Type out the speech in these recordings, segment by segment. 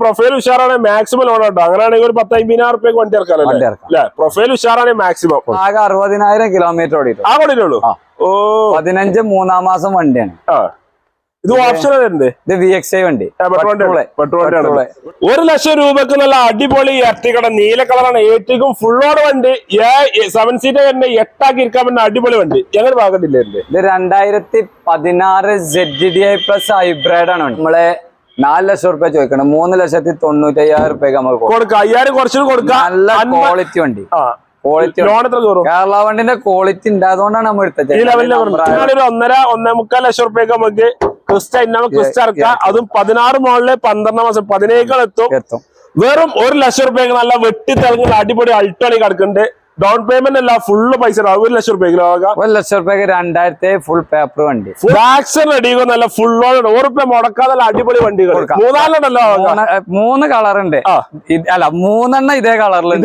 Profile ഉഷാറാണ് maximum loan കേട്ടോ അങ്ങനെയാണെങ്കിൽ ഒരു പത്ത് അമ്പതിനായിരം റുപ്യക്ക് വണ്ടി ഇറക്കാമല്ലോ ഇറക്കാം. പ്രൊഫൈൽ ഉഷാറാണ് മാക്സിമം ആകെ അറുപതിനായിരം കിലോമീറ്റർ ഓടിയിട്ടു ആ കൊണ്ടിട്ടുള്ളൂ ആ. ഓ. പതിനഞ്ച് മൂന്നാം മാസം വണ്ടിയാണ്. ഇത് ഓപ്ഷൻ ഉണ്ട് ഇത് വി എക്സ് ഐ വണ്ടി. ഒരു ലക്ഷം രൂപക്ക് നല്ല അടിപൊളി എർട്ടിക്കട നീല കളറാണ്. ഏറ്റവും ഫുള്ളോട് വണ്ടി. സെവൻ സീറ്റർ തന്നെ എട്ടാക്കി ഇരിക്കാൻ പറ്റുന്ന അടിപൊളി വണ്ടി. ഞങ്ങൾ ഭാഗത്തില്ലേ ഇത്? രണ്ടായിരത്തി പതിനാറ് Z D I plus hybrid ആണ് നമ്മളെ നാല് ലക്ഷം റുപ്യ ചോദിക്കണം. മൂന്ന് ലക്ഷത്തി തൊണ്ണൂറ്റി അയ്യായിരം റുപ്യക്ക് നമുക്ക് കൊടുക്കാം. അയ്യായിരം കുറച്ചും കൊടുക്കാം. നല്ല ക്വാളിറ്റി വണ്ടി. ക്വാളിറ്റി കേരള വണ്ടിന്റെ ക്വാളിറ്റി ഉണ്ട്. അതുകൊണ്ടാണ് നമ്മൾ എടുത്തത്. ഒന്നര ഒന്നേ മുക്കാൽ ലക്ഷം റുപ്യക്ക് നമുക്ക് ക്രിസ്റ്റ ഇന്നോവ ക്രിസ്റ്റ ഇറക്കാം അതും പതിനാറ് മോളിൽ പന്ത്രണ്ടാം മാസം പതിനേഴ് എത്തും. എത്തും. വെറും ഒരു ലക്ഷം റുപ്യക്ക് നല്ല വെട്ടി തിളങ്ങുന്ന അടിപൊളി അൾട്ടണി കിടക്കുന്നുണ്ട്. ഡൗൺ പേയ്മെന്റ് അല്ല ഫുള്ള് പൈസ. ഒരു ലക്ഷം റുപ്യക്ക് ആകാം. ഒരു ലക്ഷം രൂപയ്ക്ക് രണ്ടായിരത്തി ഫുൾ പേപ്പർ വണ്ടി. വാക്സിൻ റെഡി നല്ല ഫുള്ളോട് ഉറപ്പ് മുടക്കാതെ അടിപൊളി വണ്ടികൾ. മൂന്നാലോ മൂന്ന് കളർ ഉണ്ട്. അല്ല മൂന്നെണ്ണം ഇതേ കളറിൽ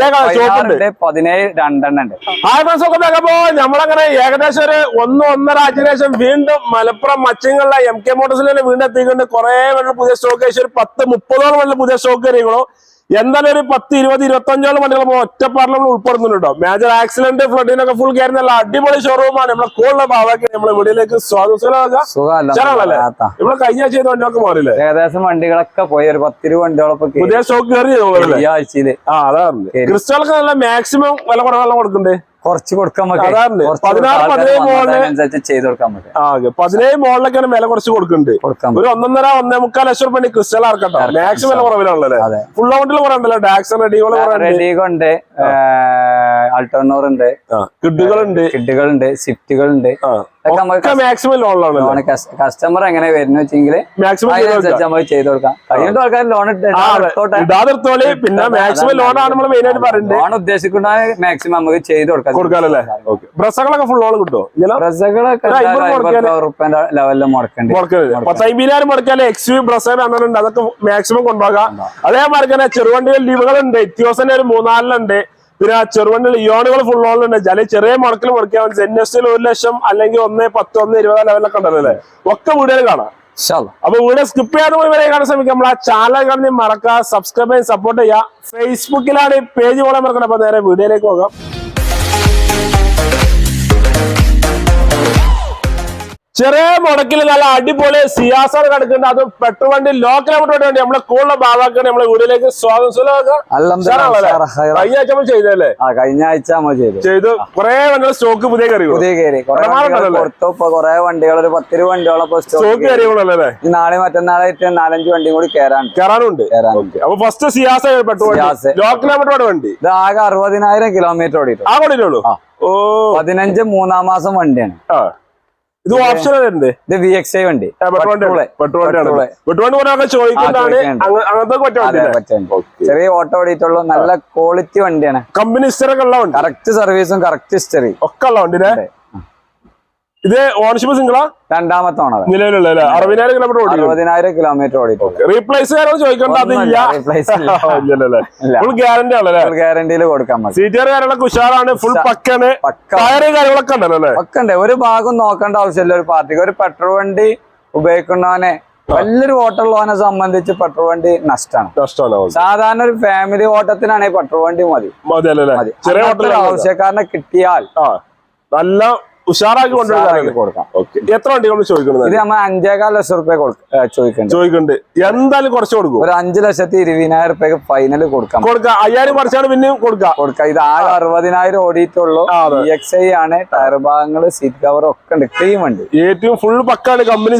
പതിനേഴ് രണ്ടെണ്ണം ഉണ്ട്. ഒക്കെ നോക്കുമ്പോ നമ്മളങ്ങനെ ഏകദേശം ഒരു ഒന്ന് ഒന്നര ആഴ്ചയ്ക്ക് ശേഷം വീണ്ടും മലപ്പുറം മച്ചിങ്ങളിലെ എം കെ മോട്ടോഴ്സിൽ വീണ്ടും എത്തിക്കൊണ്ട് കുറെ വെള്ളം പുതിയ സ്റ്റോക്ക് ഒരു പത്ത് മുപ്പതോളം വെള്ളം പുതിയ സ്റ്റോക്ക് കയറികളോ എന്തായാലും ഒരു പത്ത് ഇരുപത് ഇരുപത്തഞ്ചോളം വണ്ടികൾ നമ്മൾ ഒറ്റപ്പാടിൽ നമ്മൾ ഉൾപ്പെടുന്നുണ്ടോ. മേജർ ആക്സിഡന്റ് ഫ്ലഡിനൊക്കെ ഫുൾ കയറി നല്ല അടിപൊളി ഷോറൂമാണ് നമ്മളെ കൂടുതൽ ഭാഗമാക്കി നമ്മളെ വീടിലേക്ക് ഇവിടെ കഴിഞ്ഞ ആഴ്ച ചെയ്ത വണ്ടിയൊക്കെ മാറില്ലേ ഏകദേശം വണ്ടികളൊക്കെ പോയി. ഒരു പത്തിരു വണ്ടികളൊക്കെ പുതിയ ഷോക്ക് കയറി ആഴ്ചയിൽ. ആ അതാണ് ശരി. ക്രിസ്റ്റലൊക്കെ നല്ല മാക്സിമം വില കുറവെല്ലാം കൊടുക്കണ്ടേ? കുറച്ച് കൊടുക്കാൻ പതിനാറ്, പതിനേഴ് ചെയ്ത് കൊടുക്കാൻ പറ്റും. പതിനേഴ് മോളിലൊക്കെയാണ് വില കുറച്ച് കൊടുക്കുന്നുണ്ട് ഒരു ഒന്നൊന്നര ഒന്നേ മുക്കാൽ ലക്ഷം റുപ്യ ക്രിസ്റ്റൽ ആർക്കട്ടോ. മാക്സിമം വില കുറവിലാണല്ലേ അതെ. ഫുൾ വണ്ടിയിൽ കുറവുണ്ടല്ലോ. ടാക്സ് റെഡികൾ കുറെ റെഡിഗോ ഉണ്ട് കിഡുകളുണ്ട്. കിഡുകളുണ്ട് സിഫ്റ്റുകളുണ്ട് മാക്സിമം ലോണിലാണല്ലോ കസ്റ്റമർ എങ്ങനെ വരുന്ന വെച്ചെങ്കിൽ അതിനനുസരിച്ച് നമ്മൾ ചെയ്ത് കൊടുക്കാം. ആൾക്കാർ ലോൺ ഇടാതിർത്തോളി പിന്നെ മാക്സിമം ലോണാണ് നമ്മൾ മെയിൻ ആയിട്ട് പറയുന്നത് ലോൺ ഉദ്ദേശിക്കുന്ന മാക്സിമം നമുക്ക് ചെയ്ത് കൊടുക്കാം. കൊടുക്കാനല്ലേ ഓക്കെ ബ്രസ്സകളൊക്കെ ഫുൾ ലോൺ കിട്ടുമോ ബ്രസകളൊക്കെ റുപ്യന്റെ ലെവലിൽ മുടക്കണ്ട്. മുടക്കരുത്. പത്തമ്പതിനായിരം മുടക്കിയാൽ എക്സ് യു ബ്രസർ അങ്ങനെ അതൊക്കെ മാക്സിമം കൊണ്ടുപോകാം. അതേമാതിരി തന്നെ ചെറുവണ്ടികൾ ലീവുകളുണ്ട്. ഇത്യോസന്റെ ഒരു മൂന്നാലിനുണ്ട്. പിന്നെ ആ ചെറുവണ്ടിൽ ഇയോണുകൾ ഫുൾ ഓണിലുണ്ട് ചില ചെറിയ മുടക്കിൽ മുടക്കിയാൽ എൻ എസ് ഒരു ലക്ഷം അല്ലെങ്കിൽ ഒന്ന് പത്ത് ഒന്ന് ഇരുപത് ലെവലൊക്കെ ഉണ്ടല്ലോ അല്ലേ? ഒക്കെ വീടുകൾ കാണാം. അപ്പൊ വീഡിയോ സ്കിപ്പ് ചെയ്യാതെ പോയി വരെ കാണാൻ ശ്രമിക്കാം. നമ്മൾ ആ ചാനൽ കാണുന്ന മറക്കുക സബ്സ്ക്രൈബ് ചെയ്യാൻ സപ്പോർട്ട് ചെയ്യുക. ഫേസ്ബുക്കിലാണ് ഈ പേജ് പോലെ മറക്കണം അപ്പൊ നേരെ വീഡിയോയിലേക്ക് പോകാം. ചെറിയ മുടക്കിൽ നല്ല അടിപൊളി സിയാസർ കിടക്കുന്നുണ്ട്. അത് പെട്രോൾ വണ്ടി ലോ കിലോമീറ്റർ വേണ്ടി. നമ്മളെ കൂടുതൽ ഭാഗമാക്കാൻ നമ്മളെ വീടിലേക്ക് കഴിഞ്ഞ ആഴ്ച ചെയ്തല്ലേ കഴിഞ്ഞ ആഴ്ച ചെയ്തു. ചെയ്തു. കുറെ വണ്ടികൾ സ്റ്റോക്ക് പുതിയ കയറി പുതിയ കയറി. കുറെ വണ്ടികൾ ഒരു പത്തിരു വണ്ടികളൊക്കെ സ്റ്റോക്ക് കയറിയുള്ളൂ നാളെ മറ്റന്നാളായിട്ട് നാലഞ്ച് വണ്ടിയും കൂടി കയറാൻ കയറാനുണ്ട്. അപ്പൊ ഫസ്റ്റ് സിയാസ പെട്രോൾ. വണ്ടി. ലോ കിലോമീറ്റർ വണ്ടി. ഇത് ആകെ അറുപതിനായിരം കിലോമീറ്റർ ഓടിയിട്ടു ആ കൊണ്ടിട്ടുള്ളൂ ആ. ഓ. പതിനഞ്ച് മൂന്നാം മാസം വണ്ടിയാണ്. ഇത് ഓപ്ഷൻ ഇത് വി എക്സ് ഐ വണ്ടി. ചോദിക്കുന്നതാണ് ചെറിയ ഓട്ടോ ഓടിയിട്ടുള്ള നല്ല ക്വാളിറ്റി വണ്ടിയാണ്. കമ്പനി ഹിസ്റ്ററി വണ്ടി. കറക്റ്റ് സർവീസും കറക്റ്റ് ഹിസ്റ്ററി ഒക്കെ ഉള്ള വണ്ടിനെ ഇത് ഓണർഷിപ്പ് സിംഗിളാ രണ്ടാമത്തെ ഓണർ നിലവിലുള്ള അല്ലേ? അറുപതിനായിരം കിലോമീറ്റർ ഓടി അറുപതിനായിരം കിലോമീറ്റർ ഓടിയിട്ടുണ്ട്. റീപ്ലേസ് ചെയ്യാനോ ചോദിക്കണ്ട അതില്ല. ഫുൾ ഗ്യാരണ്ടി ആണല്ലേ ഗ്യാരണ്ടിയിൽ കൊടുക്കാൻ മതി സീറ്റർ കാര്യങ്ങളൊക്കെ ഉഷാറാണ് ഫുൾ പക്കാണ് പക്ക. ടയറ് കാര്യങ്ങളൊക്കെ ഉണ്ടല്ലോ അല്ലേ? ഒക്കെ ഒരു ഭാഗം നോക്കേണ്ട ആവശ്യമില്ല ഒരു പാർട്ടിക്ക്. ഒരു പെട്രോൾ വണ്ടി ഉപയോഗിക്കുന്നവനെ വലിയൊരു ഓട്ടമുള്ളവനെ സംബന്ധിച്ച് പെട്രോൾ വണ്ടി നഷ്ടമാണ്. സാധാരണ ഒരു ഫാമിലി ഓട്ടത്തിനാണെങ്കിൽ പെട്രോൾ വണ്ടി മതി. ചെറിയ ആവശ്യക്കാരനെ കിട്ടിയാൽ നല്ല ഉഷാറാക്കി കൊണ്ടുവരാം എത്ര വണ്ടി നമ്മൾ ചോദിക്കുന്നത് ഇത് നമ്മൾ അഞ്ചേകാൽ ലക്ഷം റുപ്യ ചോദിക്കുന്നുണ്ട്. ചോദിക്കുന്നുണ്ട്. എന്തായാലും കുറച്ച് കൊടുക്കും. ഒരു അഞ്ചു ലക്ഷത്തി ഇരുപതിനായിരം റുപ്യ ഫൈനൽ കൊടുക്കാം. കൊടുക്കാം. അയ്യായിരം കുറച്ചാണ് പിന്നെ കൊടുക്കാം. കൊടുക്കാം. ഇത് ആകെ അറുപതിനായിരം ഓടിയിട്ടുള്ളൂ. എക്സ് ഐ ആണ് ടയർ ഭാഗങ്ങൾ സീറ്റ് കവർ ഒക്കെ ഉണ്ട്. ക്ലീം ഉണ്ട് ഏറ്റവും ഫുൾ പക്കാണ് കമ്പനി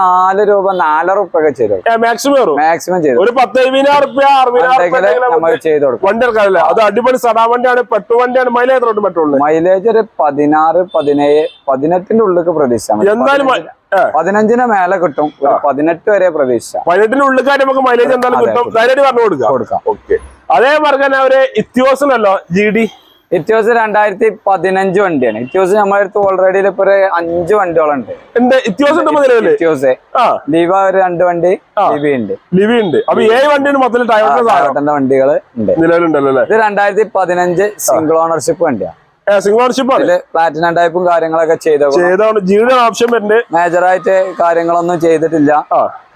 നാല് രൂപ നാലര റുപ്യ ഒക്കെ ചെയ്തു മാക്സിമം മാക്സിമം ചെയ്തു ഒരു പത്ത് എഴുപതിനായിരം റുപ്യ അറുപതിനായിരം ചെയ്തു കൊടുക്കും. വണ്ടി ഇറക്കാനല്ലേ അത് അടിപൊളി സടാ വണ്ടിയാണ്. പെട്ടു വണ്ടിയാണ്. മൈലേജ് ഉണ്ട് പെട്രോളിന്? മൈലേജ് ഒരു പതിനാറ് പതിനേഴ് പതിനെട്ടിന്റെ ഉള്ളിലേക്ക്. എന്തായാലും ഏ, പതിനഞ്ചിന് മേലെ കിട്ടും. ഒരു പതിനെട്ട് വരെ പ്രതീക്ഷ പതിനെട്ടിന്റെ ഉള്ളിക്കായിട്ട് നമുക്ക് മൈലേജ് എന്തായാലും അതെ, കിട്ടും. ധൈര്യമായിട്ട് പറഞ്ഞു കൊടുക്കാം. കൊടുക്കാം. ഓക്കെ. അതേമാതിരി തന്നെ അവർ ഇത്യോസനല്ലോ ജി ഡി ഇത്യോസ് രണ്ടായിരത്തി പതിനഞ്ച് വണ്ടിയാണ്. ഇത്യോസ് നമ്മുടെ അടുത്ത് ഓൾറെഡി ഇപ്പൊ ഒരു അഞ്ച് വണ്ടികളുണ്ട്. ഇത്യോസ് ലിവ ഒരു രണ്ട് വണ്ടി ലിവി ഉണ്ട്. ലിവി ഉണ്ട്. അപ്പൊ ഏഴ് വണ്ടിയാണ് മൊത്തത്തിൽ ടൊയോട്ടന്റെ വണ്ടികൾ ഉണ്ട്. നിലവിലുണ്ടല്ലോ ഇത് രണ്ടായിരത്തി പതിനഞ്ച് സിംഗിൾ ഓണർഷിപ്പ് വണ്ടിയാണ് സിംഗിൾ ഓണർഷിപ്പ് ആണ്. ഇതിൽ പ്ലാറ്റിനം ടൈപ്പും കാര്യങ്ങളൊക്കെ ചെയ്തോ ജീവന ഓപ്ഷൻ മേജറായിട്ട് കാര്യങ്ങളൊന്നും ചെയ്തിട്ടില്ല.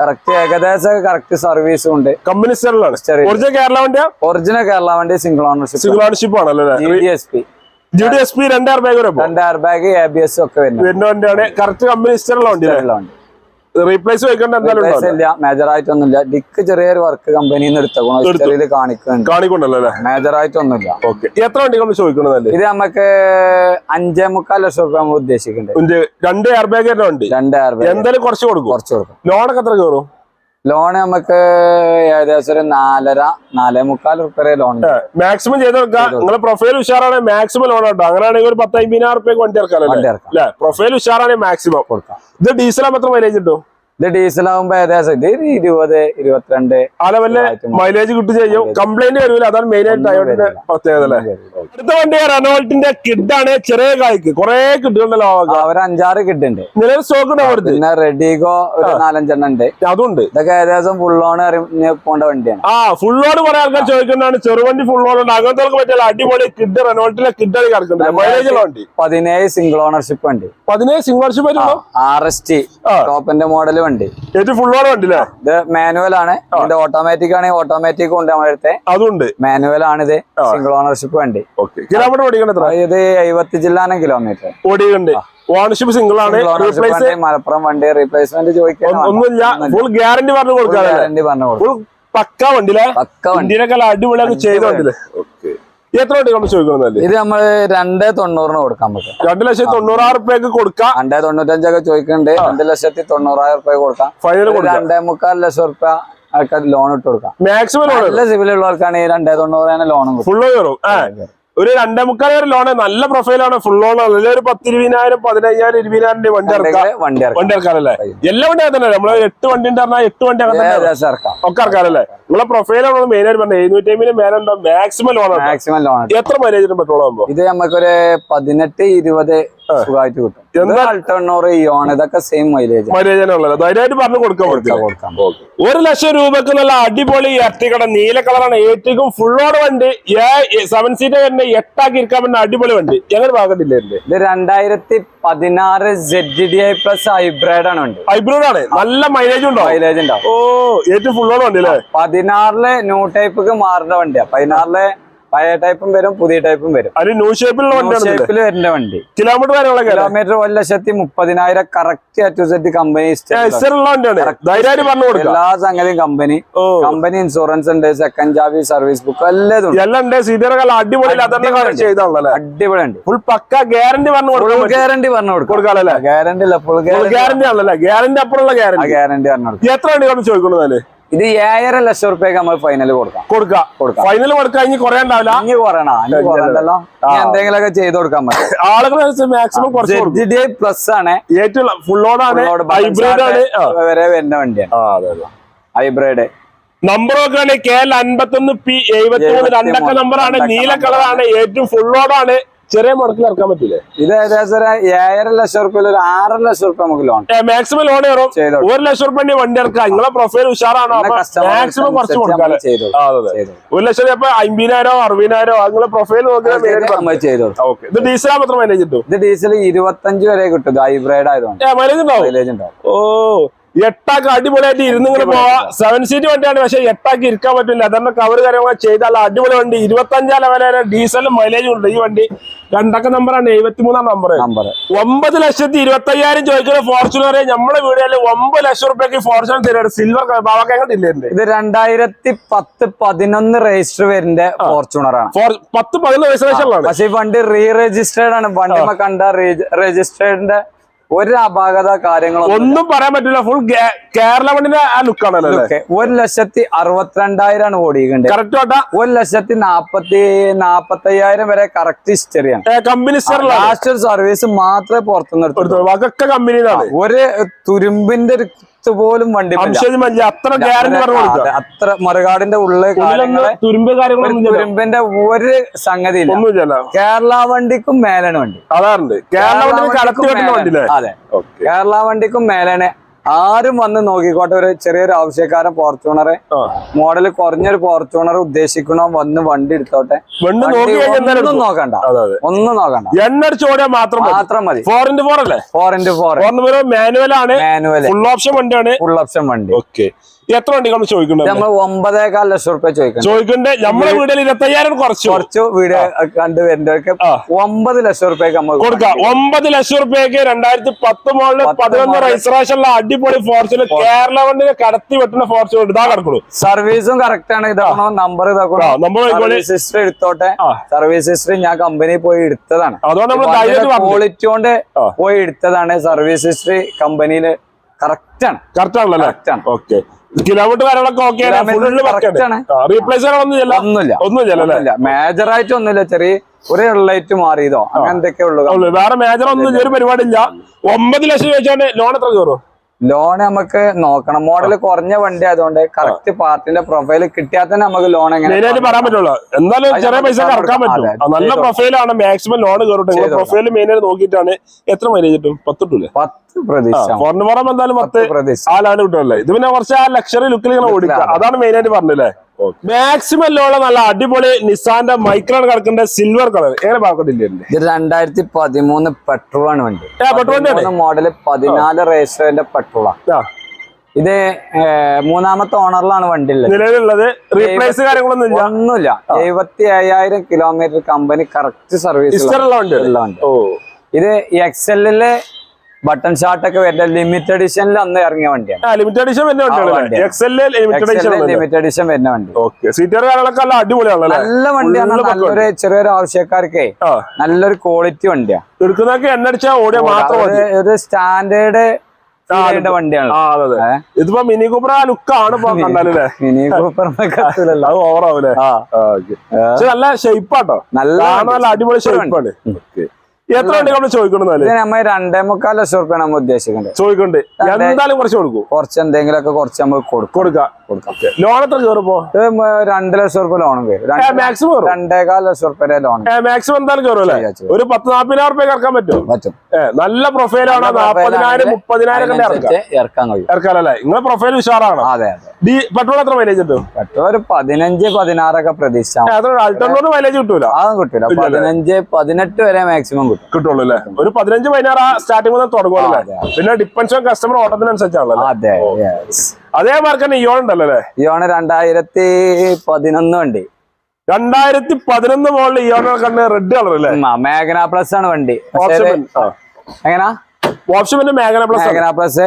കറക്റ്റ് ഏകദേശം കറക്റ്റ് സർവീസും ഉണ്ട്. കമ്പനി സ്റ്ററിലാണ് Sterling. ഒറിജിനൽ കേരള വണ്ടിയാ? ഒറിജിനൽ കേരള വണ്ടി സിംഗിൾ ഓണർഷിപ്പ് സിംഗിൾ ഓണർഷിപ്പ് ആണല്ലോ G D S P G D S P രണ്ടായിരം രൂപ വരെ രണ്ട് air bag A B S ഒക്കെ വരുന്നത് കറക്റ്റ് കമ്പനി റീപ്ലേസ് എന്തായാലും മേജർ ആയിട്ടൊന്നുമില്ല. ഡിക്ക് ചെറിയൊരു വർക്ക് കമ്പനിയിൽ നിന്ന് എടുത്തോ. ഹിസ്റ്ററിയിൽ കാണിക്കുന്നുണ്ട്. കാണിക്കുന്നുണ്ടല്ലോ മേജർ ആയിട്ടൊന്നുമില്ല. ഓക്കെ എത്ര വണ്ടി നമ്മൾ ചോദിക്കണതല്ലേ ഇത് നമുക്ക് അഞ്ചേ മുക്കാൽ ലക്ഷം രൂപ നമ്മൾ ഉദ്ദേശിക്കുന്നുണ്ട്. രണ്ട് എയർ ബാഗ് വണ്ടി. രണ്ട് എയർ ബാഗ് എന്തായാലും കുറച്ച് കൊടുക്കും. കുറച്ച് കൊടുക്കും. ലോണൊക്കെ എത്ര കയറും? ലോൺ നമുക്ക് ഏകദേശം ഒരു നാലര നാലേ മുക്കാൽ റുപ്യ ലോൺ ഉണ്ട്. മാക്സിമം ചെയ്ത് കൊടുക്കാം. നിങ്ങളെ പ്രൊഫൈൽ ഉഷാറാണ് മാക്സിമം ലോൺ ഉണ്ടോ. അങ്ങനെയാണെങ്കിൽ ഒരു പത്തമ്പതിനായിരം റുപ്യക്ക് വണ്ടി ഇറക്കാം. പ്രൊഫൈൽ ഉഷാറാണ് മാക്സിമം കൊടുക്കാം. ഇത് ഡീസൽ മാത്രം മൈലേജ് കിട്ടും? ഇത് ഡീസൽ ആകുമ്പോ ഏകദേശം ഇത് ഇരുപത് ഇരുപത്തിരണ്ട് മൈലേജ് കിട്ടും ചെയ്യും. കംപ്ലൈന്റ് വരില്ല അതാണ് മെയിൻ ആയിട്ട് ടയോട്ടിന്റെ പ്രത്യേകത അല്ലേ? അടുത്ത വണ്ടി റെനോൾട്ടിന്റെ ആണ്. ചെറിയ കായ്ക്ക് കുറെ കിഡുണ്ടല്ലോ അവർ അഞ്ചാറ് കിട്ടുണ്ട് നിലവിൽ സ്റ്റോക്ക് ഉണ്ട് പിന്നെ റെഡിഗോ ഒരു നാലഞ്ചെണ്ണം ഉണ്ട്. അതുണ്ട്. ഇതൊക്കെ ഏകദേശം അറിഞ്ഞ് പോണ്ട വണ്ടിയാണ്. ആ ഫുൾ ലോഡ് കുറെ ആൾക്കാർ ചോദിക്കുന്നതാണ്. ചെറുവണ്ടി ഫുൾ ലോഡ് ഉണ്ട്. അങ്ങനത്തെ പറ്റില്ല. അടിപൊളി കിഡ് റെനോൾട്ടിലെ കിഡാണ് കിടക്കുന്നത്. മൈലേജ് ഉള്ള വണ്ടി. പതിനേഴ് സിംഗിൾ ഓണർഷിപ്പ് വണ്ടി. പതിനേഴ് single ownership R S T ടോപ്പിന്റെ മോഡൽ വണ്ടി. ഏറ്റവും ഫുൾ ലോഡ് വണ്ടി അല്ലേ ഇത് മാനുവൽ ആണ്. ഇതിന്റെ ഓട്ടോമാറ്റിക് ആണെങ്കിൽ ഓട്ടോമാറ്റിക് ഉണ്ട് നമ്മളെടുത്ത് അതുണ്ട്. മാനുവൽ ആണ് ഇത്. സിംഗിൾ ഓണർഷിപ്പ് വണ്ടി കിലോമീറ്റർ ഓടിക്കണ എത്ര? ഇത് എഴുപത്തി ജില്ലാന കിലോമീറ്റർ ഓടിയുണ്ട് ഓണർഷിപ്പ് സിംഗിൾ ആണ്. മലപ്പുറം വണ്ടി റീപ്ലേസ്മെന്റ് ചോദിക്കാൻ ഒന്നുമില്ല. ഫുൾ ഗ്യാരണ്ടി പറഞ്ഞു ഗ്യാരണ്ടി പറഞ്ഞു കൊടുക്കും. ഫുൾ പക്ക വണ്ടിയിലെ? പക്ക വണ്ടിയിലൊക്കെ അടിപൊളിയൊക്കെ ചെയ്ത വണ്ടിയില്ലേ ഓക്കെ എത്ര വണ്ടി നമ്മൾ ചോദിക്കണമെന്നല്ലേ ഇത് നമ്മൾ രണ്ടേ തൊണ്ണൂറിന് കൊടുക്കാൻ പറ്റും. രണ്ട് ലക്ഷത്തി തൊണ്ണൂറായിരം റുപ്യക്ക് കൊടുക്കാം. രണ്ടേ തൊണ്ണൂറ്റഞ്ചൊക്കെ ചോദിക്കുന്നുണ്ട് രണ്ട് ലക്ഷത്തി തൊണ്ണൂറായിരം റുപ്യ കൊടുക്കാം. ഫൈനൽ രണ്ടേ മുക്കാൽ ലക്ഷം റുപ്യ ആൾക്കാർ ലോൺ ഇട്ട് കൊടുക്കാം. മാക്സിമം ലോൺ നല്ല സിവിൽ ഉള്ളവർക്കാണ് ഈ രണ്ടേ തൊണ്ണൂറിന് ലോണും ഫുള്ള് കയറും ഒരു രണ്ടേ മുക്കാൽ വരെ ലോണ് നല്ല പ്രൊഫൈലാണ് ഫുൾ ലോൺ അല്ലെങ്കിൽ ഒരു പത്ത് ഇരുപതിനായിരം പതിനയ്യായിരം ഇരുപതിനായിരം രൂപ വണ്ടി ഇറക്കാം. വണ്ടി ഇറക്കാറല്ലേ എല്ലാ വണ്ടി തന്നെ. നമ്മൾ എട്ട് വണ്ടി ഉണ്ടായിരുന്ന എട്ട് വണ്ടി അങ്ങനെ ഒക്കെ ഇറക്കാറല്ലേ നമ്മളെ പ്രൊഫൈലാണ് മെയിൻ ആയിട്ട് പറഞ്ഞത്. എഴുന്നൂറ്റി അമ്പതിന് മേലെ ഉണ്ടാവും മാക്സിമം ലോൺ മാക്സിമം ലോൺ എത്ര മൈലേജിന് പെട്രോൾ ആകുമ്പോ ഇത് നമുക്കൊരു പതിനെട്ട് ഇരുപത് സുഖമായിട്ട് കിട്ടും. എന്താ? അൾട്ടണ്ണൂറ് ഇയോൺ ഇതൊക്കെ സെയിം മൈലേജ് മൈലേജ് ഉള്ളത് ധൈര്യമായിട്ട് പറഞ്ഞു കൊടുക്കാൻ കൊടുക്കാം ഒരു ലക്ഷം രൂപക്ക് നല്ല അടിപൊളി എർട്ടിക്കട നീല കളറാണ്. ഏറ്റിക്കും ഫുള്ളോട് വണ്ടി. സെവൻ സീറ്റ് തന്നെ എട്ടാക്കി ഇരിക്കാൻ പറ്റുന്ന അടിപൊളി വണ്ടി. ഞങ്ങൾ പാകത്തില്ലേ ഇത്? രണ്ടായിരത്തി പതിനാറ് Z D I plus hybrid ആണ് വണ്ടി. ഹൈബ്രിഡ് ആണ്. നല്ല മൈലേജ് ഉണ്ടോ? മൈലേജ് ഉണ്ടോ ഓ ഏറ്റവും ഫുള്ളോട് വണ്ടി അല്ലേ? പതിനാറിൽ ന്യൂ ടൈപ്പ് മാറുന്ന വണ്ടിയാ. പതിനാറിൽ പഴയ ടൈപ്പും വരും പുതിയ ടൈപ്പും വരും. ഷേപ്പിൽ വരുന്ന വണ്ടി. കിലോമീറ്റർ കിലോമീറ്റർ ഒരു ലക്ഷത്തി മുപ്പതിനായിരം കറക്റ്റ് സെറ്റ് കമ്പനി എല്ലാ സംഗതിയും കമ്പനി കമ്പനി ഇൻഷുറൻസ് ഉണ്ട് സെക്കൻഡ് ജാബി സർവീസ് ബുക്ക് എല്ലാം ഉണ്ട്. എല്ലാം ഉണ്ട്. സീറ്ററൊക്കെ അടിപൊളി അതെന്നെ കാര്യം ചെയ്താണല്ലേ അടിപൊളി ഉണ്ട് ഫുൾ പക്ക ഗ്യാരണ്ടി പറഞ്ഞു ഗ്യാരണ്ടി പറഞ്ഞു കൊടുക്കാം. ഗ്യാരണ്ടി അല്ല? ഫുൾ ഗ്യാരണ്ടി ആണല്ലേ ഗ്യാരണ്ടി അപ്പുറമുള്ള ഗ്യാരണ്ടി ഗ്യാരണ്ടി പറഞ്ഞു കൊടുക്കും. എത്ര വണ്ടി ചോദിക്കുന്നത് ഇത് ഏഴര ലക്ഷം റുപ്യക്ക് നമ്മൾ ഫൈനൽ കൊടുക്കാം. കൊടുക്കാം. കൊടുക്കാം. ഫൈനൽ കൊടുക്കാൻ ഇനി കൊറേ ഇനി കുറയണ കുറയണ്ടല്ലോ? എന്തെങ്കിലുമൊക്കെ ചെയ്ത് കൊടുക്കാൻ പറ്റും. ആളുകൾ മാക്സിമം കുറച്ച് കൊടുക്കും. പ്ലസ് ആണ്. ഏറ്റവും ഫുള്ളോടാണ് വരെ വരുന്ന വണ്ടിയാണ്. ഹൈബ്രിഡ് നമ്പർ നോക്കുകയാണെങ്കിൽ കെ എൽ അൻപത്തൊന്ന് പി എഴുപത്തി മൂന്ന് രണ്ടക്ക നമ്പറാണ് നീല കളറാണ് ഏറ്റവും ഫുൾ ഫുള്ളോടാണ് ചെറിയ മുടക്കിൽ ഇറക്കാൻ പറ്റില്ലേ ഇത് ഏകദേശം ഒരു ഏഴര ലക്ഷം റുപ്യ ഒരു ആറര ലക്ഷം റുപ്യ നമുക്ക് ലോൺ മാക്സിമം ലോൺ കയറും. ചെയ്തോ ഒരു ലക്ഷം റുപ്യ വണ്ടി ഇറക്കാം നിങ്ങളെ പ്രൊഫൈൽ ഉഷാറാണോ? മാക്സിമം കുറച്ച് ഒരു ലക്ഷം ചിലപ്പോ അമ്പതിനായിരോ അറുപതിനായിരോ നിങ്ങളെ പ്രൊഫൈൽ നോക്കിയാൽ ഇത് ഡീസൽ മാത്രം മൈലേജ് കിട്ടും? ഇത് ഡീസൽ ഇരുപത്തഞ്ച് വരെ കിട്ടും. ഹൈബ്രിഡ് ആയതുകൊണ്ട്. മൈലേജ് ഉണ്ടാവും? മൈലേജ് ഉണ്ടാവും. ഓ എട്ടാക്ക് അടിപൊളിയായിട്ട് ഇരുന്ന് ഇങ്ങനെ പോവാ സെവൻ സീറ്റ് വണ്ടിയാണ് പക്ഷെ എട്ടാക്ക് ഇരിക്കാൻ പറ്റില്ല. അതന്നെ കവർ കാര്യങ്ങൾ ചെയ്താൽ അടിപൊളി വണ്ടി. ഇരുപത്തഞ്ചാം ലെവലെ ഡീസലും മൈലേജും ഉണ്ട് ഈ വണ്ടി. രണ്ടക്ക നമ്പറാണ് എഴുപത്തിമൂന്നാം നമ്പർ നമ്പർ ഒമ്പത് ലക്ഷത്തി ഇരുപത്തി അയ്യായിരം ചോദിക്കുന്ന ഫോർച്യൂണർ നമ്മുടെ വീടുകളിൽ ഒമ്പത് ലക്ഷം റുപ്യക്ക് ഫോർച്യൂണർ തരുന്നത് സിൽവർ ബാബാക്കങ്ങോട്ട് ഇത് രണ്ടായിരത്തി പത്ത് പതിനൊന്ന് രജിസ്റ്റർ വരുന്ന ഫോർച്യൂണർ ആണ്. പത്ത് പതിനൊന്ന് പക്ഷേ ഈ വണ്ടി റീ രജിസ്റ്റേർഡ് ആണ്. വണ്ടി കണ്ട രജിസ്റ്റേർഡിന്റെ ഒരു അപാകത കാര്യങ്ങളൊന്നും ഒന്നും പറയാൻ പറ്റില്ല ഫുൾ കേരള വണ്ടിന്റെ ആ ലുക്കാണല്ലോ ഒരു ലക്ഷത്തി അറുപത്തിരണ്ടായിരം ആണ് ഓടിയിട്ടുണ്ട് കറക്റ്റ് ആട്ടാ. ഒരു ലക്ഷത്തി നാപ്പത്തി നാപ്പത്തി അയ്യായിരം വരെ കറക്റ്റ് ഹിസ്റ്ററിയാണ് കമ്പനി ലാസ്റ്റ് സർവീസ് മാത്രമേ പുറത്തുനിന്ന് എടുത്തുള്ളൂ. അതൊക്കെ കമ്പനിയിലാണ് ഒരു തുരുമ്പിന്റെ ഒരു കുത്ത് പോലും വണ്ടി അത്ര അത്ര മറുകാടിന്റെ ഉള്ളിൽ തുരുമ്പിന്റെ ഒരു സംഗതി കേരള വണ്ടിക്കും മേലാണ് വണ്ടി. അതാറുണ്ട്. കേരള വണ്ടിക്കും മേലാണ് ആരും വന്ന് നോക്കിക്കോട്ടെ ഒരു ചെറിയൊരു ആവശ്യക്കാരൻ ഫോർച്യൂണറെ മോഡൽ കുറഞ്ഞൊരു ഫോർച്യൂണർ ഉദ്ദേശിക്കണോ വന്ന് വണ്ടി എടുത്തോട്ടെ. ഒന്നും നോക്കണ്ട. ഒന്നും നോക്കണ്ട. എണ്ണ അടിച്ച് ഓടിയാൽ മാത്രം മതി. മാത്രം മതി. ഫോർ ഇന്റു ഫോർ അല്ലേ? ഫോർ ഇന്റു ഫോർ മാനുവൽ ആണ്. മാനുവൽ ഫുൾ ഓപ്ഷൻ വണ്ടിയാണ്. ഫുൾ ഓപ്ഷൻ വണ്ടി. ഓക്കെ എത്ര വണ്ടികൾ ചോദിക്കുന്നത് നമ്മൾ ഒമ്പതേകാൽ ലക്ഷം റുപ്യ ചോദിക്കുന്നത് ചോദിക്കുന്നുണ്ട്. നമ്മുടെ വീട്ടിൽ ഇരുപത്തയ്യായിരം കുറച്ചു. കുറച്ചു വീട് കണ്ടു വരുന്നവർക്ക് ആ. ഒമ്പത് ലക്ഷം റുപ്യക്ക് നമ്മൾ കൊടുക്കാം. ഒമ്പത് ലക്ഷം റുപ്യക്ക് രണ്ടായിരത്തി പത്ത് മോളിൽ പതിനൊന്ന് model. രജിസ്ട്രേഷനുള്ള അടിപൊളി ഫോർച്യൂണർ കേരള വണ്ടിനെ കടത്തി വെട്ടുന്ന ഫോർച്ചു ഇതാ കിടക്കുള്ളൂ സർവീസും കറക്റ്റ് ആണ്. ഇതാണോ നമ്പർ ഇതാക്കണോ. സിസ്റ്റർ എടുത്തോട്ടെ. സർവീസ് സിസ്റ്റർ ഞാൻ കമ്പനി പോയി എടുത്തതാണ്. അതുകൊണ്ട് ക്വാളിറ്റി കൊണ്ട് പോയി എടുത്തതാണ്. സർവീസ് ഹിസ്റ്ററി കമ്പനിയിൽ കറക്റ്റ് ആണ്. കറക്റ്റ് ആണല്ലോ കറക്റ്റ് ആണ്. ഓക്കെ കിലോമീറ്റർ കാര്യങ്ങളൊക്കെ ഓക്കെ Kilometer ഫുള്ള് correct ആണ്. റീപ്ലേസ് ഒന്നും ഇല്ല ഒന്നുമില്ല. മേജർ ആയിട്ട് ഒന്നുമില്ല. ചെറിയ ഒരു ലൈറ്റ് മാറിയതോ? അങ്ങനെ എന്തൊക്കെ ഉള്ളു ഉള്ളു. വേറെ മേജർ ഒന്നും ഇല്ല, പരിപാടി ഇല്ല ഒമ്പത് ലക്ഷം ചോദിച്ചാണ്ട് ലോൺ എത്ര കയറും? ലോൺ നമുക്ക് നോക്കണം. മോഡൽ കുറഞ്ഞ വണ്ടി ആയതുകൊണ്ട് കറക്റ്റ് പാർട്ടിന്റെ പ്രൊഫൈൽ കിട്ടിയാൽ തന്നെ നമുക്ക് ലോൺ എങ്ങനെ പറയാൻ പറ്റുള്ളൂ. എന്തായാലും ചെറിയ പൈസ പറ്റും. നല്ല. പ്രൊഫൈലാണ് മാക്സിമം ലോൺ കയറട്ടെ. പ്രൊഫൈൽ നോക്കിയിട്ടാണ് എത്ര മൈലേജ് കിട്ടും? പത്ത് കിട്ടൂലേ? പത്ത് പ്രതീക്ഷ എന്തായാലും പത്ത് ആ കിട്ടുമല്ലേ ഇത് പിന്നെ കുറച്ച് ആ ലക്ഷറി ലുക്കിൽ ഇങ്ങനെ ഓടിക്കുക. അതാണ് മെയിൻ ആയിട്ട് പറഞ്ഞല്ലേ മാക്സിമം ലോള നല്ല അടിപൊളി നിസാന്റെ മൈക്രോൺ കിടക്കേണ്ട സിൽവർ കളർ പാക്കത്തില്ലേ ഇത് രണ്ടായിരത്തി പതിമൂന്ന് പെട്രോൾ ആണ് വണ്ടി. പെട്രോൾ? മോഡൽ പതിനാല് റേസറിന്റെ പെട്രോളാണ് ഇത് മൂന്നാമത്തെ ഓണറിലാണ് വണ്ടി നിലവിലുള്ളത്. റീപ്ലേസ് കാര്യങ്ങളൊന്നും ഇല്ല. ഒന്നുമില്ല. എഴുപത്തി അയ്യായിരം കിലോമീറ്റർ കമ്പനി കറക്റ്റ് സർവീസ് ഇത് എക്സെല്ലിൽ ബട്ടൺ ഷാർട്ട് ഒക്കെ വരുന്ന ലിമിറ്റഡ് എഡിഷനിൽ അന്ന് ഇറങ്ങിയ വണ്ടിയാണ്. ലിമിറ്റഡ് എഡിഷൻ വരുന്ന വണ്ടിയാണ്. ലിമിറ്റഡ് എഡിഷൻ വരുന്ന വണ്ടി. സീറ്റർ കാര്യങ്ങളൊക്കെ നല്ല വണ്ടിയാണ്. നല്ലൊരു ചെറിയൊരു ആവശ്യക്കാർക്കേ നല്ലൊരു ക്വാളിറ്റി വണ്ടിയാണ്. എടുക്കുന്നതൊക്കെ എണ്ണ അടിച്ചാൽ ഓടിയ മാത്രം ഒരു- സ്റ്റാൻഡേർഡ് ഇതിപ്പോ മിനി കൂപ്പർ ആ ലുക്കാണ് ഇപ്പൊ കണ്ടാലല്ലേ മിനി ഓവറാവൂലേ നല്ല ഷേപ്പാട്ടോ നല്ല നല്ല അടിപൊളി ഷേപ്പാണ് എത്ര വണ്ടി നമ്മൾ ചോദിക്കണമെന്നാൽ രണ്ടേ മുക്കാൽ ലക്ഷം ഉദ്ദേശിക്കുന്നുണ്ട് നമ്മൾ ഉദ്ദേശിക്കുന്നത് ചോദിക്കണ്ട്. എന്തായാലും കുറച്ച് കൊടുക്കും. കുറച്ച് എന്തെങ്കിലും ഒക്കെ കുറച്ച് നമ്മൾ കൊടുക്കും. കൊടുക്കാം. കൊടുക്കാം. ലോൺ എത്ര കയറുമ്പോ ഇത് മ- രണ്ട് ലക്ഷം റുപ്യ ലോണും വരും. മാക്സിമം കയറും? രണ്ടേകാൽ ലക്ഷം റുപ്യ ലോൺ മാക്സിമം എന്തായാലും കയറും അല്ലേ. ഒരു പത്ത് നാപ്പതിനായിരം റുപ്യ ഇറക്കാൻ പറ്റും? പറ്റും. നല്ല പ്രൊഫൈലാണ് നാപ്പതിനായിരം മുപ്പതിനായിരം ഇറക്കാൻ കഴിയും. ഇറക്കാനല്ലേ നിങ്ങളെ പ്രൊഫൈൽ ഉഷാറാണ്? അതെ പെട്രോൾ എത്ര മൈലേജ് കിട്ടും? പെട്രോൾ ഒരു പതിനഞ്ച് പതിനാറൊക്കെ പ്രതീക്ഷിച്ചാൽ അൾട്ടറിനോട് മൈലേജ് കിട്ടൂല? അതും കിട്ടൂല. പതിനഞ്ച് പതിനെട്ട് വരെ മാക്സിമം കിട്ടും. കിട്ടുള്ളൂ അല്ലേ? ഒരു പതിനഞ്ച് പതിനാറ് സ്റ്റാർട്ടിംഗ് മുതൽ അതെ, പിന്നെ ഡിപ്പെൻസ് കസ്റ്റമർ ഓട്ടത്തിനനുസരിച്ചാണല്ലോ അതെ yes. അതേ മാർക്ക് തന്നെ ഇയോൺ ഉണ്ടല്ലോ അല്ലേ? ഇയോണ് രണ്ടായിരത്തി പതിനൊന്ന് വണ്ടി. രണ്ടായിരത്തി പതിനൊന്ന് മോളിൽ ഇയോണ കണ്ട് റെഡ് കളർ അല്ലേ? മേഘന പ്ലസ് ആണ് വണ്ടി. എങ്ങനാ? ഓപ്ഷൻ മേഘന പ്ലസ് മേഘന പ്ലസ്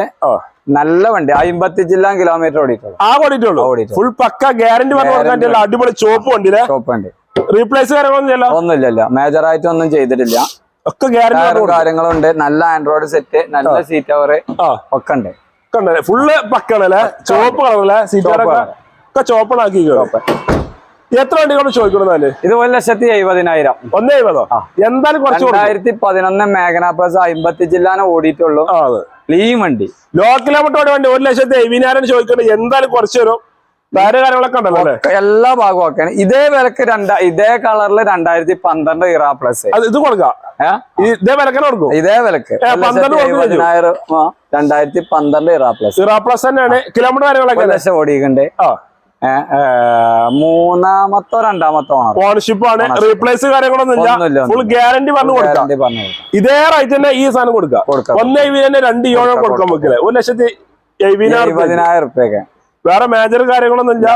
നല്ല വണ്ടി. അമ്പത്തി ജില്ലാ കിലോമീറ്റർ ഓടിയിട്ടുള്ളൂ. ആ ഓടിയിട്ടുള്ളൂ? ഫുൾ പക്ക ഗ്യാരണ്ടി പറഞ്ഞു അടിപൊളി ചോപ്പ് വണ്ടി ഷോപ്പ് വണ്ടി. റീപ്ലേസ് കാര്യങ്ങളൊന്നും ചെയ്യല്ല ഒന്നുമില്ലല്ലോ. മേജർ ആയിട്ട് ഒന്നും ചെയ്തിട്ടില്ല. ഒക്കെ ഗ്യാരണ്ടി കാര്യങ്ങളുണ്ട്. നല്ല ആൻഡ്രോയിഡ് സെറ്റ് നല്ല സീറ്റ് അവർ ഒക്കെ ഉണ്ട്. കണ്ടല്ലേ ഫുള്ള് പക്കാണല്ലേ? ചോപ്പ് കളറല്ലേ? സീറ്റൊക്കെ ഒക്കെ ചോപ്പണാക്കി എത്ര കൊണ്ട് ചോദിക്കണമെന്നാൽ ഇത് ഒരു ലക്ഷത്തി എഴുപതിനായിരം. ഒന്ന് എഴുപതോ? എന്തായാലും കുറച്ച് രണ്ടായിരത്തി പതിനൊന്ന് മേഘന പ്ലസ് അമ്പത്തി ജില്ലാനെ ഓടിയിട്ടുള്ളൂ. അതെ. വണ്ടി. ലോ കിലോമീറ്റർ വണ്ടി ഒരു ലക്ഷത്തി എഴുപതിനായിരം ചോദിക്കണേ എന്തായാലും കുറച്ച് തരും. എല്ലാ ഭാഗവും ഒക്കെയാണ് ഇതേ വിലക്ക് രണ്ടാ ഇതേ കളറിൽ രണ്ടായിരത്തി പന്ത്രണ്ട് ഇറാ പ്ലസ് ഇത് കൊടുക്കാം. ഇതേ വിലക്ക് കൊടുക്കും. ഇതേ വിലക്ക്. രണ്ടായിരത്തി പന്ത്രണ്ട് ഇറാ പ്ലസ് ഇറാ പ്ലസ് തന്നെയാണ്. കിലോമീറ്റർ? ലക്ഷം ഓടിയിട്ടുണ്ട് മൂന്നാമത്തോ രണ്ടാമത്തോ ഓണർ ഓണർഷിപ്പ് ആണ്. റീപ്ലേസ് കാര്യങ്ങളൊന്നും ഫുൾ ഗ്യാരണ്ടി പറഞ്ഞു കൊടുക്കാം. ഇതേ റേറ്റ് തന്നെ ഈ സാധനം കൊടുക്കാം. ഒന്നേ തന്നെ രണ്ട് യോണം കൊടുക്കാൻ വെക്കില്ലേ ഒരു ലക്ഷത്തി പതിനായിരം. എഴുപതിനായിരം റുപ്യൊക്കെ. വേറെ മേജർ കാര്യങ്ങളൊന്നും ഇല്ല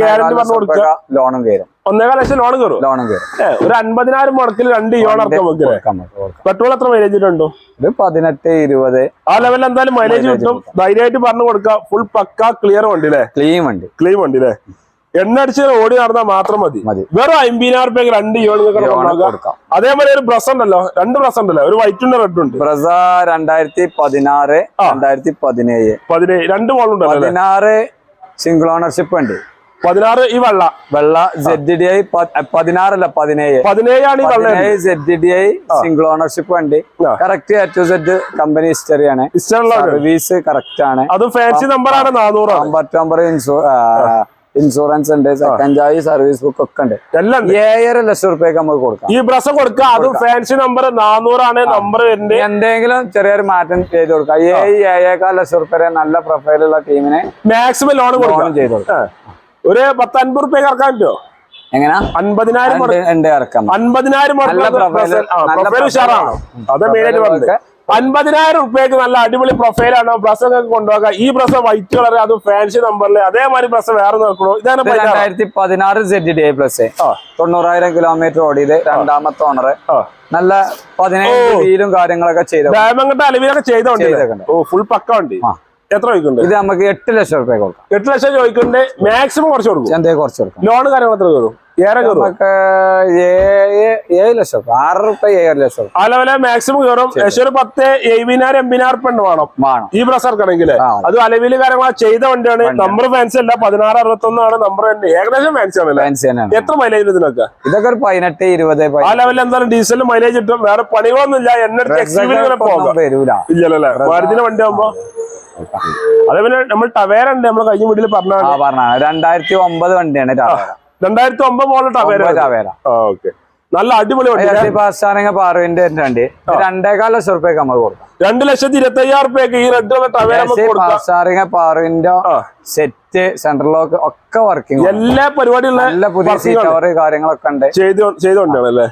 ഗ്യാരണ്ടി പറഞ്ഞു കൊടുക്കുക. ലോണും കയറും. ഒന്നേകാല ലക്ഷം ലോൺ കയറും ലോണും കയറും. ഒരു അൻപതിനായിരം മുടക്കിൽ രണ്ട് ഇയോൺ ഇറക്കാൻ. പെട്രോൾ എത്ര മൈലേജ് ഉണ്ടോ ഒരു പതിനെട്ട് ഇരുപത്. ആ ലെവലിൽ എന്തായാലും മൈലേജ് കിട്ടും. ധൈര്യമായിട്ട് പറഞ്ഞു കൊടുക്കുക. ഫുൾ പക്ക ക്ലിയർ വണ്ടി അല്ലേ ക്ലീൻ വണ്ടി. ക്ലീൻ വണ്ടി അല്ലേ എണ്ണ അടിച്ച് ഓടി നടന്നാൽ മാത്രം മതി. വേറെ അമ്പതിനായിരം റുപ്യക്ക് രണ്ട് കൊടുക്കാം. അതേപോലെ ഒരു ബ്രസ് ഉണ്ടല്ലോ രണ്ട് ബ്രസ് ഉണ്ടല്ലോ ഒരു വൈറ്റ് ഉണ്ട് റെഡ് ഉണ്ട്. ബ്രസ രണ്ടായിരത്തി പതിനാറ് രണ്ടായിരത്തി പതിനേഴ്. പതിനേഴ് രണ്ട് മോൾ ഉണ്ട് പതിനാറ് സിംഗിൾ ഓണർഷിപ്പ് ഉണ്ട്. പതിനാറ് ഈ വെള്ള. വെള്ള സെഡ് ഡി ഐ പതിനാറല്ല പതിനേഴ്. പതിനേഴാണ് ഈ വെള്ള പതിനേഴ് Z D I single ownership ഉണ്ട്. Correct to Z company history ആണ്. സർവീസ് കറക്റ്റ് ആണ്. അത് ഫാൻസി നമ്പർ ആണ് നാനൂറ് അമ്പത്തി ഒമ്പത് ഇൻഷൂ ഇൻഷുറൻസ് ഉണ്ട് സെക്കൻഡ് ചാർജ് സർവീസ് ബുക്ക് ഒക്കെ ഉണ്ട്. എല്ലാം ഏഴര ലക്ഷം റുപ്യക്ക് നമുക്ക് കൊടുക്കാം. ഈ ബ്രസ് കൊടുക്കുക അതും ഫാൻസി നമ്പർ നാനൂറാണ് നമ്പർ വരുന്നത്. എന്തെങ്കിലും ചെറിയൊരു മാറ്റം ചെയ്ത് കൊടുക്കാം. ഏഴ് ഏഴേക്കാൽ ലക്ഷം റുപ്യ നല്ല പ്രൊഫൈലുള്ള ടീമിനെ മാക്സിമം ലോൺ കൊടുക്കണം ചെയ്ത് കൊടുക്കാം. ഒരു പത്ത് അൻപത് റുപ്യ ഇറക്കാൻ പറ്റുമോ? എങ്ങനെ? അൻപതിനായിരം അൻപതിനായിരം ഉഷാറാണ്. അത് profile പറഞ്ഞത്. അൻപതിനായിരം റുപ്യക്ക് നല്ല അടിപൊളി പ്രൊഫൈലാണ് ബ്രസ് ഒക്കെ കൊണ്ടുപോകാം. ഈ ബ്രസ് വൈറ്റ് കളർ അത് ഫാൻസി നമ്പറിൽ അതേമാതിരി ബ്രസ് വേറെ നോക്കണോ. ഇതാണ് ഇത് രണ്ടായിരത്തി പതിനാറ് സെഡ് ഡി പ്ലസ്. തൊണ്ണൂറായിരം കിലോമീറ്റർ ഓടിയത് രണ്ടാമത്തെ ഓണർ നല്ല പതിനേഴ് വീലും കാര്യങ്ങളൊക്കെ ചെയ്ത ഡയമണ്ട് അലവിലൊക്കെ ചെയ്തോണ്ട് ഓ ഫുൾ പക്ക ഉണ്ട് എത്ര ചോദിക്കുന്നുണ്ട്? ഇത് നമുക്ക് എട്ട് ലക്ഷം റുപ്യ കൊടുക്കാം. എട്ട് ലക്ഷം ചോദിക്കുന്നുണ്ട്. മാക്സിമം കുറച്ച് കൊടുക്കും. എന്തേ കുറച്ച് കൊടുക്കാം? ലോൺ കാര്യങ്ങൾ എത്ര കയറും ഏറെ നമുക്ക് ഏഴ് ഏഴ് ലക്ഷം. റുപ്യ ആറ് റുപ്യ ഏഴ് ലക്ഷം. ആ ലെവലെ മാക്സിമം കയറും. ഏകദേശം ഒരു പത്ത് എഴുപതിനായിരം എൺപതിനായിരം ഉറുപ്പ വേണം. വേണം. ഈ. അത്. അലവിൽ കാര്യങ്ങൾ ചെയ്ത വണ്ടിയാണ്. നമ്പർ ഫാൻസി അല്ല. പതിനാറ് അറുപത്തൊന്നാണ് നമ്പർ തന്നെ. ഏകദേശം ഫാൻസി ആണ് എത്ര മൈലേജ് ഇതിനൊക്കെ? ഇതൊക്കെ ഒരു പതിനെട്ട് ഇരുപത് ആ ലെവലിൽ എന്തായാലും ഡീസലിന് മൈലേജ് കിട്ടും. വേറെ പണികളൊന്നുമില്ല. ഇല്ലല്ലേ മാരുതിന്റെ വണ്ടി ആകുമ്പോ അതേപോലെ നമ്മൾ ടവേര ഉണ്ട്. നമ്മൾ കഴിഞ്ഞ വീട്ടിൽ പറഞ്ഞ രണ്ടായിരത്തി ഒമ്പത് വണ്ടിയാണ് ടവേര രണ്ടായിരത്തി ഒമ്പത് മോഡൽ ടവേര ടവേര ഓക്കെ നല്ല അടിപൊളി വണ്ടി പാസ്റ്റാണെങ്കിൽ പാറുവിന്റെ രണ്ട്. രണ്ടേകാൽ ലക്ഷം റുപ്യക്ക് നമുക്ക് കൊടുക്കാം. രണ്ട് ലക്ഷത്തി ഇരുപത്തി അയ്യായിരം റുപ്യക്ക് ഈ റെഡ് പാസ്റ്റാറിങ് പാറുവിന്റെ. സെറ്റ് സെൻട്രൽ ലോക്ക് ഒക്കെ വർക്കിംഗ് എല്ലാ പരിപാടിയുള്ള നല്ല പുതിയ കവർ കാര്യങ്ങളൊക്കെ ഉണ്ട്. ചെയ്തോണ്ടാണല്ലേ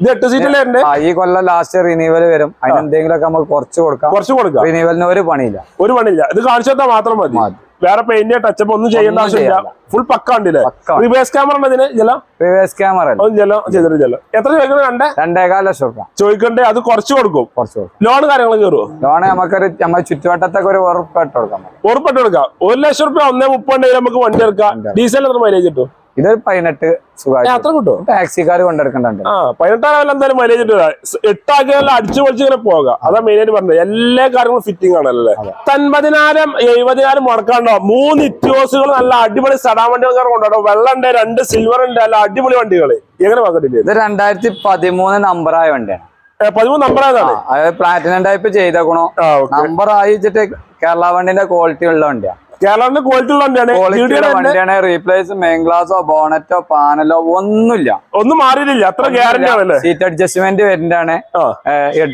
ഇത് എട്ട് സീറ്റല്ലേ ഈ കൊല്ലം ലാസ്റ്റ് റിനീവൽ വരും. അതിന് എന്തെങ്കിലുമൊക്കെ നമുക്ക് കുറച്ച് കൊടുക്കാം. കുറച്ച് കൊടുക്കാം. റിനീവലിന് ഒരു പണിയില്ല. ഒരു പണിയില്ല. ഇത് കാണിച്ചു മാത്രം മതി. മതി. വേറെ പെയിന്റ് ടച്ചപ്പ് ഒന്നും ചെയ്യേണ്ട ആവശ്യമില്ല. ഫുൾ പക്ക ഉണ്ടല്ലേ റിവേഴ്സ് ക്യാമറ ഉണ്ടതിന് ജലം റിവേഴ്സ് ക്യാമറ ജലം ചെയ്തിട്ട് ജലം എത്ര ചോദിക്കുന്നത് രണ്ടേ രണ്ടേകാല ലക്ഷം രൂപ ചോദിക്കണ്ടേ? അത് കുറച്ച് കൊടുക്കും. ലോൺ കാര്യങ്ങൾ കയറുമോ ലോൺ നമുക്കൊരു നമ്മുടെ ചുറ്റുവട്ടത്തൊക്കെ ഒരു ഉറപ്പിട്ട് കൊടുക്കാം. ഉറപ്പിട്ട് കൊടുക്കാം. ഒരു ലക്ഷം റുപ്യ ഒന്നേ മുപ്പതുണ്ടെങ്കിൽ നമുക്ക് വണ്ടി എടുക്കാം. ഡീസൽ എത്ര മൈലേജ് കിട്ടും? ഇതൊരു പതിനെട്ട് അത്ര കിട്ടും ടാക്സിക്കാർ കൊണ്ടെടുക്കണ്ടുണ്ട് ആ എന്തായാലും മൈലേജ് എട്ടാക്കിയാലും അടിച്ചു പൊളിച്ച് ഇങ്ങനെ പോകാം. അതാ മെയിൻ ആയിട്ട് പറഞ്ഞത്. എല്ലാ കാര്യങ്ങളും ഫിറ്റിംഗ് ആണല്ലേ? തൻപതിനായിരം എഴുപതിനായിരം മുടക്കാണ്ടോ? മൂന്ന് ഇത്യോസുകൾ നല്ല അടിപൊളി സടാ വണ്ടികൾ കൊണ്ടോ വെള്ളം ഉണ്ട് രണ്ട് സിൽവർ ഉണ്ട് അല്ല അടിപൊളി വണ്ടികൾ എങ്ങനെ നോക്കട്ടില്ലേ ഇത്? രണ്ടായിരത്തി പതിമൂന്ന് നമ്പറായ വണ്ടിയാണ്. പതിമൂന്ന് നമ്പർ ഏതാണ് ആ, അത് പ്ലാറ്റിനം ടൈപ്പ് ചെയ്തേക്കണോ. നമ്പർ ആയി വെച്ചിട്ട് കേരള വണ്ടിന്റെ ക്വാളിറ്റി ഉള്ള വണ്ടിയാണ് കേരളത്തിന്റെ ക്വാളിറ്റി ഉള്ള വണ്ടിയാണ്. റീപ്ലേസ് മെയിൻ ഗ്ലാസോ ബോണറ്റോ പാനലോ ഒന്നുമില്ല. ഒന്നും മാറിയിട്ടില്ല. അത്ര ഗ്യാരണ്ടി ആണല്ലേ. സീറ്റ് അഡ്ജസ്റ്റ്മെന്റ് വരുന്നതാണ്.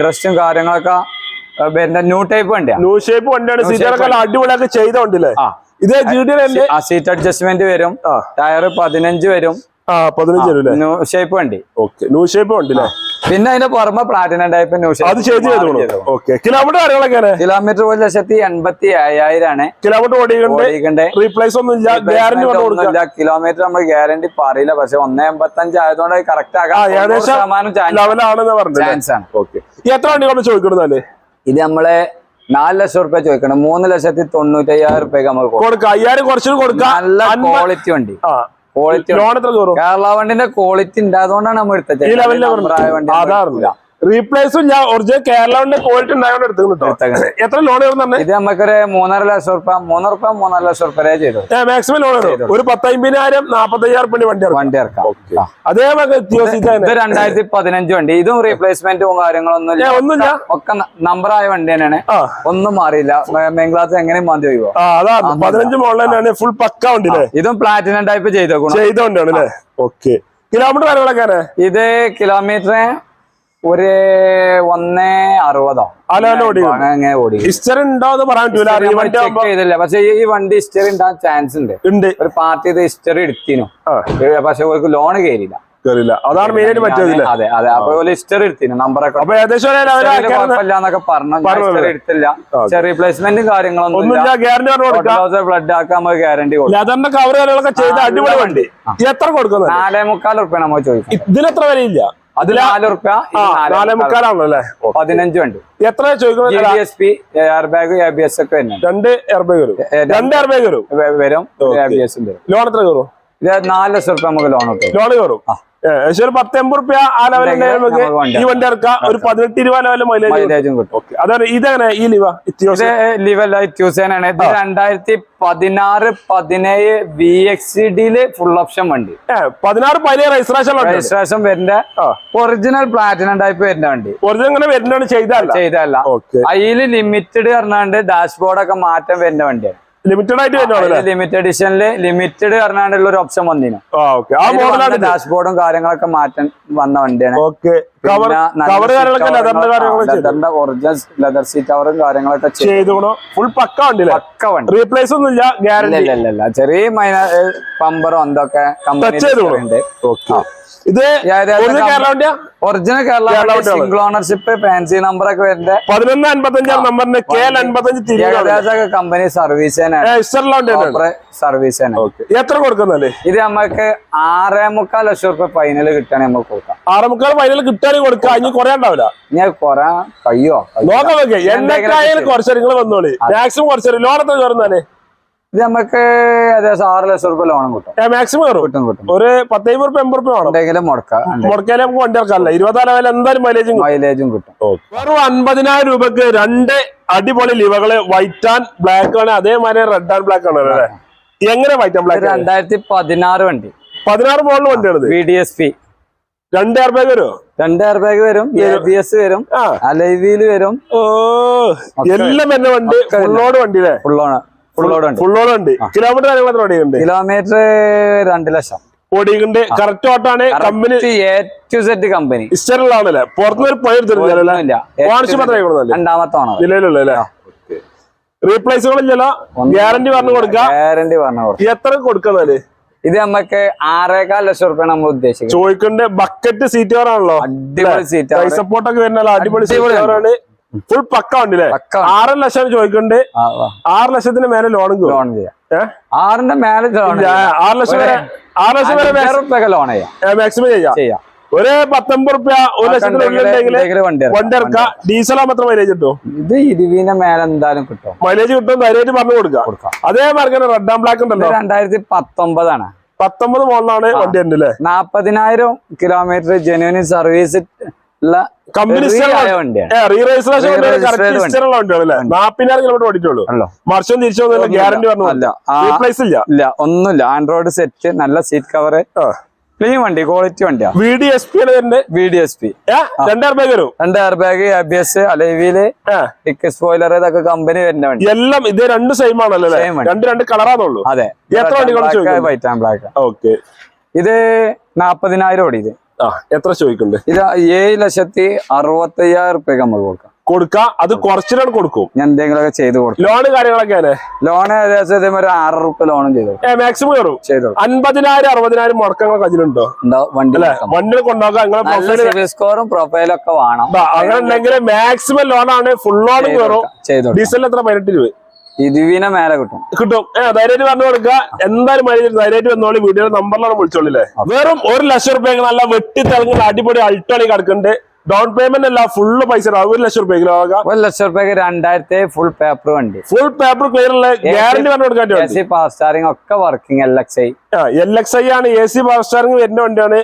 ഡ്രസ്സും കാര്യങ്ങളൊക്കെ വരുന്ന ന്യൂ ടൈപ്പ് വണ്ടിയാണ്. ന്യൂ ഷേപ്പ് വണ്ടിയാണ് സീറ്റൊക്കെ അടിപൊളിയൊക്കെ അടിപൊളിയാക്കി ചെയ്ത വണ്ടില്ലേ ആ. ഇത് സീറ്റ് അഡ്ജസ്റ്റ്മെന്റ് വരും. ടയർ പതിനഞ്ച് വരും. ന്യൂ ഷേപ്പ് വണ്ടി. ഓക്കെ ന്യൂ ഷേപ്പ് വണ്ടില്ലേ പിന്നെ അതിന്റെ പുറമെ പ്ലാറ്റിനം ടൈപ്പ് ന്യൂ അത് ചെയ്ത് ചെയ്തോളൂ. ഓക്കെ കിലോമീറ്റർ ഒരു ലക്ഷത്തി എൺപത്തി അയ്യായിരമാണ് കിലോമീറ്റർ ഓടിക്കണ്ട് ഓടിക്കണ്ടേ റീപ്ലേസ് ഒന്നും ഇല്ല. ഗ്യാരണ്ടി കൊണ്ട് കൊടുക്കാം കിലോമീറ്റർ നമ്മൾ ഗ്യാരണ്ടി പറയില്ല. പക്ഷെ ഒന്നേ എൺപത്തി അഞ്ച് ആയതുകൊണ്ട് കറക്റ്റ് ആകാം ശതമാനം ചാൻസ് ആണ്. ഓക്കെ എത്ര ചോദിക്കണമെന്നാൽ ഇത് നമ്മളെ നാല് ലക്ഷം റുപ്യ ചോദിക്കണം. മൂന്ന് ലക്ഷത്തി തൊണ്ണൂറ്റി അയ്യായിരം റുപ്യക്ക് നമ്മൾ കൊടുക്കാം. അയ്യായിരം കുറച്ചുകൂടി കൊടുക്കാം. നല്ല ക്വാളിറ്റി വണ്ടി. ആ ക്വാളിറ്റി കേരള വണ്ടിന്റെ ക്വാളിറ്റി ഉണ്ട്. അതുകൊണ്ടാണ് നമ്മൾ എടുത്തത്. ഈ ലെവലിൽ അതാറില്ല. റീപ്ലേസും ഞാൻ ഒറിജിനൽ കേരളത്തിന്റെ ക്വാളിറ്റി ഉണ്ടായതുകൊണ്ട് എടുത്തു കേട്ടോ എത്ര ലോൺ കയറുന്ന ഇത് നമുക്കൊരു മൂന്നര ലക്ഷം റുപ്യ മൂന്നര റുപ്യ മൂന്നര ലക്ഷം റുപ്യ ചെയ്തു. മാക്സിമം ലോൺ ഒരു പത്തമ്പതിനായിരം നാപ്പത്തയ്യായിരം പണി വണ്ടി വണ്ടി ഇറക്കാം. അതേ ഇത് രണ്ടായിരത്തി പതിനഞ്ച് വണ്ടി. ഇതും റീപ്ലേസ്മെന്റും കാര്യങ്ങളൊന്നും ഒന്നും ഒന്നുമില്ല. ഒക്കെ നമ്പറായ വണ്ടി തന്നെയാണ്. ഒന്നും മാറിയില്ല. മെയിൻ ക്ലാസ് എങ്ങനെയും മാന്തി ഒഴിവോ. പതിനഞ്ച് മോഡൽ തന്നെയാണ്. ഫുൾ പക്ക വണ്ടി ഇതും പ്ലാറ്റിനം ടൈപ്പ് ചെയ്തോ ചെയ്തോണ്ടാണ് ഓക്കെ കിലോമീറ്റർ കാര്യങ്ങളൊക്കെ ഇത് കിലോമീറ്റർ ഒരു ഒന്നേ അറുപതോ. അങ്ങനെ ഓടി. ഹിസ്റ്ററി ഉണ്ടോ എന്ന് പറയാൻ പറ്റൂല. പക്ഷെ ഈ വണ്ടി ഹിസ്റ്ററി ഉണ്ടാകാൻ ചാൻസ് ഉണ്ട്. ഉണ്ട്. ഒരു പാർട്ടി ഇത് ഹിസ്റ്ററി എടുത്തിനു. പക്ഷെ അവർക്ക് ലോൺ കയറിയില്ല കേറില്ല അതാണ് മെയിൻ ആയിട്ട് പറ്റിയതില്ല? അതെ അതെ. അപ്പൊ ഹിസ്റ്ററി എടുത്തിനു. നമ്പറൊക്കെ അപ്പൊ ഏകദേശം ഒരു level ആക്കിയാൽ കുഴപ്പമില്ല പറഞ്ഞു. എടുത്തില്ല. പക്ഷെ റീപ്ലേസ്മെന്റും കാര്യങ്ങളൊന്നും ഗ്യാരണ്ടി കൊടുക്കാം. ബ്ലഡ് ആക്കാൻ നമുക്ക് ഗ്യാരണ്ടി കൊടുക്കും. ലെതറിന്റെ കവർ കാര്യങ്ങളൊക്കെ ചെയ്ത അടിപൊളി വണ്ടി. എത്ര കൊടുക്കുന്നത്? നാലേ മുക്കാൽ റുപ്യ നമ്മൾ ചോദിക്കും ഇതിന് വിലയില്ല? അത് നാല് റുപ്യ നാല് മുക്കാലാണല്ലോ അല്ലേ? പതിനഞ്ച് വണ്ടി. എത്ര ചോദിക്കുന്നത് D S P air bag A B S ഒക്കെ വരുന്നുണ്ട്. രണ്ട് എയർബാഗ് വരും. രണ്ട് എയർബാഗ് വരും? വ- വരും. എ ബി എസും വരും. ലോൺ എത്ര കയറും? ഇത് നാല് ലക്ഷം റുപ്യ നമുക്ക് ലോൺ കിട്ടും. ലോൺ കയറും. ഏകദേശം ഒരു റുപ്യ ആ ലെവലിന്റെ നമുക്ക് ഈ വണ്ടി ഇറക്കാം ഒരു പതിനെട്ട് ഇരുപത് ലെവൽ മൈലേജ് കിട്ടും. അതാണ് ഇതെങ്ങനെ ഈ ലിവ ലിവല്ല ഇത്യൂസേനാണ് ഇത് രണ്ടായിരത്തി പതിനാറ് പതിനേഴ് വി എക്സ് ഡിയിൽ ഫുൾ ഓപ്ഷൻ വണ്ടി. പതിനാറ് പതിനേഴ് രജിസ്ട്രേഷൻ രജിസ്ട്രേഷൻ വരുന്ന ഒറിജിനൽ പ്ലാറ്റിനം ടൈപ്പ് വരുന്ന വണ്ടി. ഒറിജിനൽ വരുന്ന വരുന്നതാണ് ചെയ്തല്ല ചെയ്തല്ല അതിൽ അതിൽ ലിമിറ്റഡ് പറഞ്ഞാണ്ട് ഡാഷ്ബോർഡ് ഒക്കെ മാറ്റം വരുന്ന വണ്ടിയാണ്. ലിമിറ്റഡ് ആയിട്ട് വരുന്നതാണ് ലിമിറ്റഡ് എഡിഷനിൽ ലിമിറ്റഡ് പറഞ്ഞാണ്ടുള്ള ഒരു ഓപ്ഷൻ വന്നിനു. ഡാഷ്ബോർഡും കാര്യങ്ങളൊക്കെ മാറ്റാൻ വന്ന വണ്ടിയാണ്. ലെതറിന്റെ ഒറിജിനൽ ലെതർ സീറ്റ് കവറും കാര്യങ്ങളൊക്കെ ചെയ്ത്. ഫുൾ പക്ക ഉണ്ടല്ലേ പക്ക വണ്ടി. റീപ്ലേസ് ഒന്നും ഇല്ല ഇല്ല ഗ്യാരണ്ടി ചെറിയ മൈനർ പമ്പറോ എന്തൊക്കെ കമ്പനി ചെയ്തോളൂ ഉണ്ട് ഓക്കെ ഇത് ഒരു കേരള വണ്ടിയാ original Kerala single ownership fancy number ഒക്കെ വരുന്നത്. പതിനൊന്ന് അൻപത്തഞ്ചാം നമ്പറിന് കെ എൽ അൻപത്തഞ്ച് ഏകദേശം കമ്പനി സർവീസ് സർവീസ് എത്ര കൊടുക്കുന്നല്ലേ ഇത് നമുക്ക് ആറേ മുക്കാൽ ലക്ഷം റുപ്യ ഫൈനൽ കിട്ടണേ നമുക്ക് കൊടുക്കാം. ആറേ മുക്കാൽ ഫൈനൽ കിട്ടാനും കൊടുക്കുക ഇനി കുറെ ഉണ്ടാവില്ല. ഞാൻ കൊറേ കയ്യോ നോക്കാം നോക്കെ കുറച്ചു വന്നോളി. മാക്സിമം കുറച്ചു ലോൺ എത്ര ഇത് നമുക്ക് ഏകദേശം ആറ് ലക്ഷം റുപ്യ ലോണും കിട്ടും. മാക്സിമം കിട്ടും കിട്ടും. ഒരു പത്തൈമ്പത് റുപ്യ എൺപത് റുപ്യ വേണം. എന്തെങ്കിലും മുടക്കാം മുടക്കാൻ നമുക്ക് വണ്ടി ഇറക്കാറില്ല ഇരുപതാൽ ലെവൽ എന്തായാലും മൈലേജും മൈലേജും കിട്ടും. വെറും അൻപതിനായിരം രൂപക്ക് രണ്ട് അടിപൊളി ലിവകൾ വൈറ്റ് ആൻഡ് ബ്ലാക്ക് ആണ്. അതേമാതിരി റെഡ് ആൻഡ് ബ്ലാക്ക് ആണ് അല്ലേ? എങ്ങനെ വൈറ്റ് ആൻഡ് ബ്ലാക്ക് രണ്ടായിരത്തി പതിനാറ് വണ്ടി. പതിനാറ് മോഡൽ വണ്ടിയാണ് ബി ഡി എസ് പി രണ്ട് എയർ ബാഗ് വരുമോ രണ്ട് എയർ ബാഗ് വരും എ ബി എസ് വരും അലൈവിയിൽ വരും. ഓ എല്ലാം എന്നെ വണ്ടി ഫുള്ളോട് വണ്ടി അല്ലേ? ഫുള്ളോണ് ഫുള്ളോട് ഉണ്ട്. കിലോമീറ്റർ ഓടിയുണ്ട് കിലോമീറ്റർ രണ്ട് ലക്ഷം. ഓടിയുണ്ട് correct ഓട്ടാണ് company A to set company ഇസ്റ്ററിലാണല്ലേ പുറത്തുനിന്ന് ഒരു പണി എടുത്തിരുന്നില്ല ഒന്നുമില്ല. ഓണർഷിപ്പ് എത്ര കൊടുക്കുന്നല്ലേ രണ്ടാമത്തെ ഓണർ നിലവിലുള്ള റീപ്ലേസുകളില്ലല്ലോ ഗ്യാരണ്ടി പറഞ്ഞു കൊടുക്ക ഗ്യാരണ്ടി പറഞ്ഞു കൊടുക്കും എത്ര കൊടുക്കുന്നല്ലേ ഇത് നമുക്ക് ആറേകാൽ ലക്ഷം റുപ്യ നമ്മൾ ഉദ്ദേശിക്കുന്നത്. ചോയ്ക്കണ്ട് ബക്കറ്റ് സീറ്റ് ആണല്ലോ. അടിപൊളി സീറ്റ് സപ്പോർട്ടൊക്കെ വരുന്ന അടിപൊളി സീറ്റ് കവറാണ് ഫുൾ പക്ക വണ്ടില്ലേ ആറ് ആറര ലക്ഷം ചോദിക്കണ്ട്. ആറ് ലക്ഷത്തിന് മേലെ ലോണും ലോൺ ചെയ്യാം. ആറിന്റെ മേലെ ആറ് ലക്ഷം വരെ ആറ് ലക്ഷം വരെ ലോൺ ചെയ്യാം. മാക്സിമം ചെയ്യാം. ഒരു പത്തൊമ്പത് റുപ്യ ഒരു ലക്ഷത്തിനുള്ളിൽ വണ്ടി ഇറക്കാം. വണ്ടി മാത്രം മൈലേജ് കിട്ടും? ഇത് ഇരുവിന്റെ മേലെ എന്തായാലും കിട്ടും. മൈലേജ് കിട്ടും ധൈര്യമായിട്ട് പറഞ്ഞു കൊടുക്കാം. അതേ അതേമാതിരി റെഡ് ആൻഡ് ബ്ലാക്ക് ഉണ്ടല്ലോ. രണ്ടായിരത്തി പത്തൊമ്പതാണ്. പത്തൊമ്പത് മോളിലാണ് വണ്ടി ഉണ്ട് അല്ലേ? നാപ്പതിനായിരം കിലോമീറ്റർ ജെന്യൂൻ സർവീസ് വണ്ടി. വർഷം തിരിച്ചു ഗ്യാരണ്ടി ഇല്ല. ഒന്നുമില്ല. ആൻഡ്രോയിഡ് സെറ്റ് നല്ല സീറ്റ് കവർ ക്ലീൻ വണ്ടി ക്വാളിറ്റി വണ്ടിയാ. V D S P V D S P രണ്ടായിരം വരും. രണ്ട് എയർ ബാഗ് അബിയസ് അലൈവിൽ സ്പോയിലർ ഇതൊക്കെ കമ്പനി വരുന്ന വണ്ടി. എല്ലാം ഇത് രണ്ട് സെയിം ആണല്ലോ രണ്ട് രണ്ട് കളറാന്നുള്ളൂ അതെ. എത്ര ചോദിക്കുന്നു? വൈറ്റ് ആൻഡ് ബ്ലാക്ക് ഓക്കെ ഇത് നാപ്പതിനായിരം ഓടി ഇത് ആ എത്ര ചോദിക്കുന്നുണ്ട്? ഇത് ഏഴ് ലക്ഷത്തി അറുപത്തി അയ്യായിരം റുപ്യക്ക് നമ്മൾ കൊടുക്കാം. കൊടുക്കാം അത് കുറച്ചിട്ടാണ് കൊടുക്കും. ഞാൻ എന്തെങ്കിലുമൊക്കെ ചെയ്ത് കൊടുക്കും. ലോൺ കാര്യങ്ങളൊക്കെ ലോൺ ഏകദേശം ഒരു ആറ് റുപ്യ ലോണും ചെയ്തു മാക്സിമം കയറും. ചെയ്തു അൻപതിനായിരം അറുപതിനായിരം മുടക്കങ്ങൾ കയ്യിലുണ്ടോ? ഉണ്ടാവും വണ്ടി. വണ്ടികൾ കൊണ്ടുപോകാം. സ്കോറും പ്രൊഫൈലും ഒക്കെ വേണം. അങ്ങനെ ഉണ്ടെങ്കിൽ മാക്സിമം ലോണാണ് ഫുൾ ലോൺ കയറും. ഡീസലിന് എത്ര പതിനെട്ട് രൂപ? ഇരുവിനെ മേലെ കിട്ടും. കിട്ടും. ഏഹ് ധൈര്യമായിട്ട് പറഞ്ഞു കൊടുക്കുക. എന്തായാലും മൈലേജ് ധൈര്യമായിട്ട് വന്നോളി. വീഡിയോ നമ്പറിലാണ് വിളിച്ചോളില്ലേ? വെറും ഒരു ലക്ഷം റുപ്യക്ക് നല്ല വെട്ടി തിളങ്ങുന്ന അടിപൊളി അൾട്ടോളി കിടക്കുന്നുണ്ട്. ഡൗൺ പേയ്മെന്റ് അല്ല ഫുള്ള് പൈസ. ഒരു ലക്ഷം റുപ്യക്ക് ഒരു ലക്ഷം റുപ്യക്ക് രണ്ടായിരത്തി ഫുൾ പേപ്പർ വണ്ടി. ഫുൾ പേപ്പർ ക്ലിയർ ഉള്ള ഗ്യാരണ്ടി പറഞ്ഞു കൊടുക്കാൻ പവർ സ്റ്റാറിംഗ് ഒക്കെ working L X I L X I ആണ്. എ സി പവർ സ്റ്റാറിംഗ് വരുന്ന വണ്ടിയാണ്.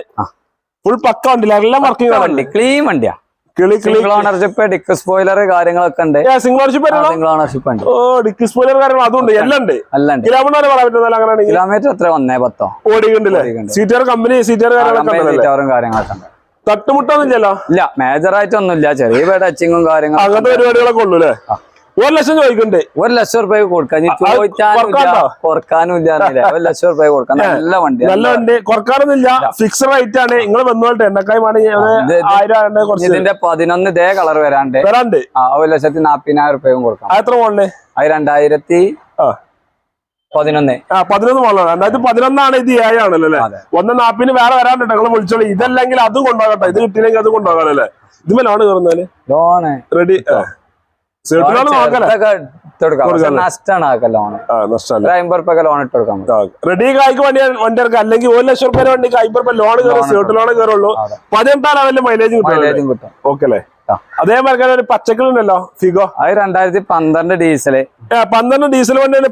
ഫുൾ പക്ക വണ്ടിയില്ല എല്ലാം വർക്കിംഗ് വണ്ടി ക്ലീൻ വണ്ടിയാ. കിളി കിളി. ഓണർഷിപ്പ് ഡിക്ക് സ്പോയിലർ കാര്യങ്ങളൊക്കെ ഉണ്ട്. സിംഗിൾ ഓണർഷിപ്പ് വരണോ സിംഗിൾ ഓണർഷിപ്പ് ഉണ്ട്. ഓ ഡിക്കി സ്പോയിലർ കാര്യങ്ങൾ അതുണ്ട് എല്ലാം ഉണ്ട്. എല്ലാം ഉണ്ട്. കിലോമീറ്റർ പറയാൻ അങ്ങനെയാണെങ്കിൽ? കിലോമീറ്റർ എത്ര ഒന്നേ പത്തോ? ഓടിക്കണ്ടില്ലേ ഓടിക്കുന്നുണ്ട്. സീറ്റർ കമ്പനി സീറ്റർ കമ്പനി ഉണ്ടല്ലേ? സീറ്ററും കാര്യങ്ങളൊക്കെ ഉണ്ട്. തട്ടുമുട്ടൊന്നും ഇല്ല മേജർ ആയിട്ടൊന്നും ഇല്ല ചെറിയ ടച്ചിങ്ങും കാര്യങ്ങളും അങ്ങനത്തെ പരിപാടികളൊക്കെ ഉള്ളു അല്ലേ? ഒരു ലക്ഷം ചോദിക്കണ്ട്. ഒരു ലക്ഷം റുപ്യ കൊടുക്കാം? കുറക്കാനും ഇല്ല ഒരു ലക്ഷം റുപ്യ കൊടുക്കാം. നല്ല വണ്ടി നല്ല വണ്ടി. കുറക്കാനൊന്നുമില്ല ഫിക്സ് റേറ്റ് ആണ്. നിങ്ങൾ വന്നോട്ടെ എണ്ണക്കായി ഇതിന്റെ പതിനൊന്ന് ഇതേ കളർ വരാണ്ട്. വരാണ്ട്. ആ ഒരു ലക്ഷത്തി നാപ്പതിനായിരം റുപ്യയും കൊടുക്കാം. എത്ര മോളിൽ അത് രണ്ടായിരത്തി പതിനൊന്ന്. ആ പതിനൊന്ന് മോളാണ് രണ്ടായിരത്തി പതിനൊന്നാണ് ഇത് ഏഴ് ആണല്ലോ അല്ലേ. ഒന്ന് നാപ്പിന് വേറെ വരാണ്ട് നിങ്ങൾ വിളിച്ചോളൂ. ഇതല്ലെങ്കിൽ അത് കൊണ്ടുപോകട്ടെ ഇത് കിട്ടിയില്ലെങ്കിൽ അത് കൊണ്ടുപോകാനല്ലേ ഇത് ലോണ് കയറുന്നാൽ ലോണ്. റെഡി ആ. റെഡി കായ്ക്ക് വണ്ടി അല്ലെങ്കിൽ ഒരു ലക്ഷം റുപ്യ വണ്ടിക്ക് അമ്പത് റുപ്യ ലോൺ കയറും ലോൺ കയറുള്ളൂ. പതിനെട്ടാം ലെവലിൽ മൈലേജ് കിട്ടും. ഓക്കെ അല്ലേ? അതേപോലെ ഒരു പച്ചക്കറിണ്ടല്ലോ ഫിഗോ. അത് രണ്ടായിരത്തി പന്ത്രണ്ട് ഡീസൽ പന്ത്രണ്ട് ഡീസൽ വണ്ടിയാണ്.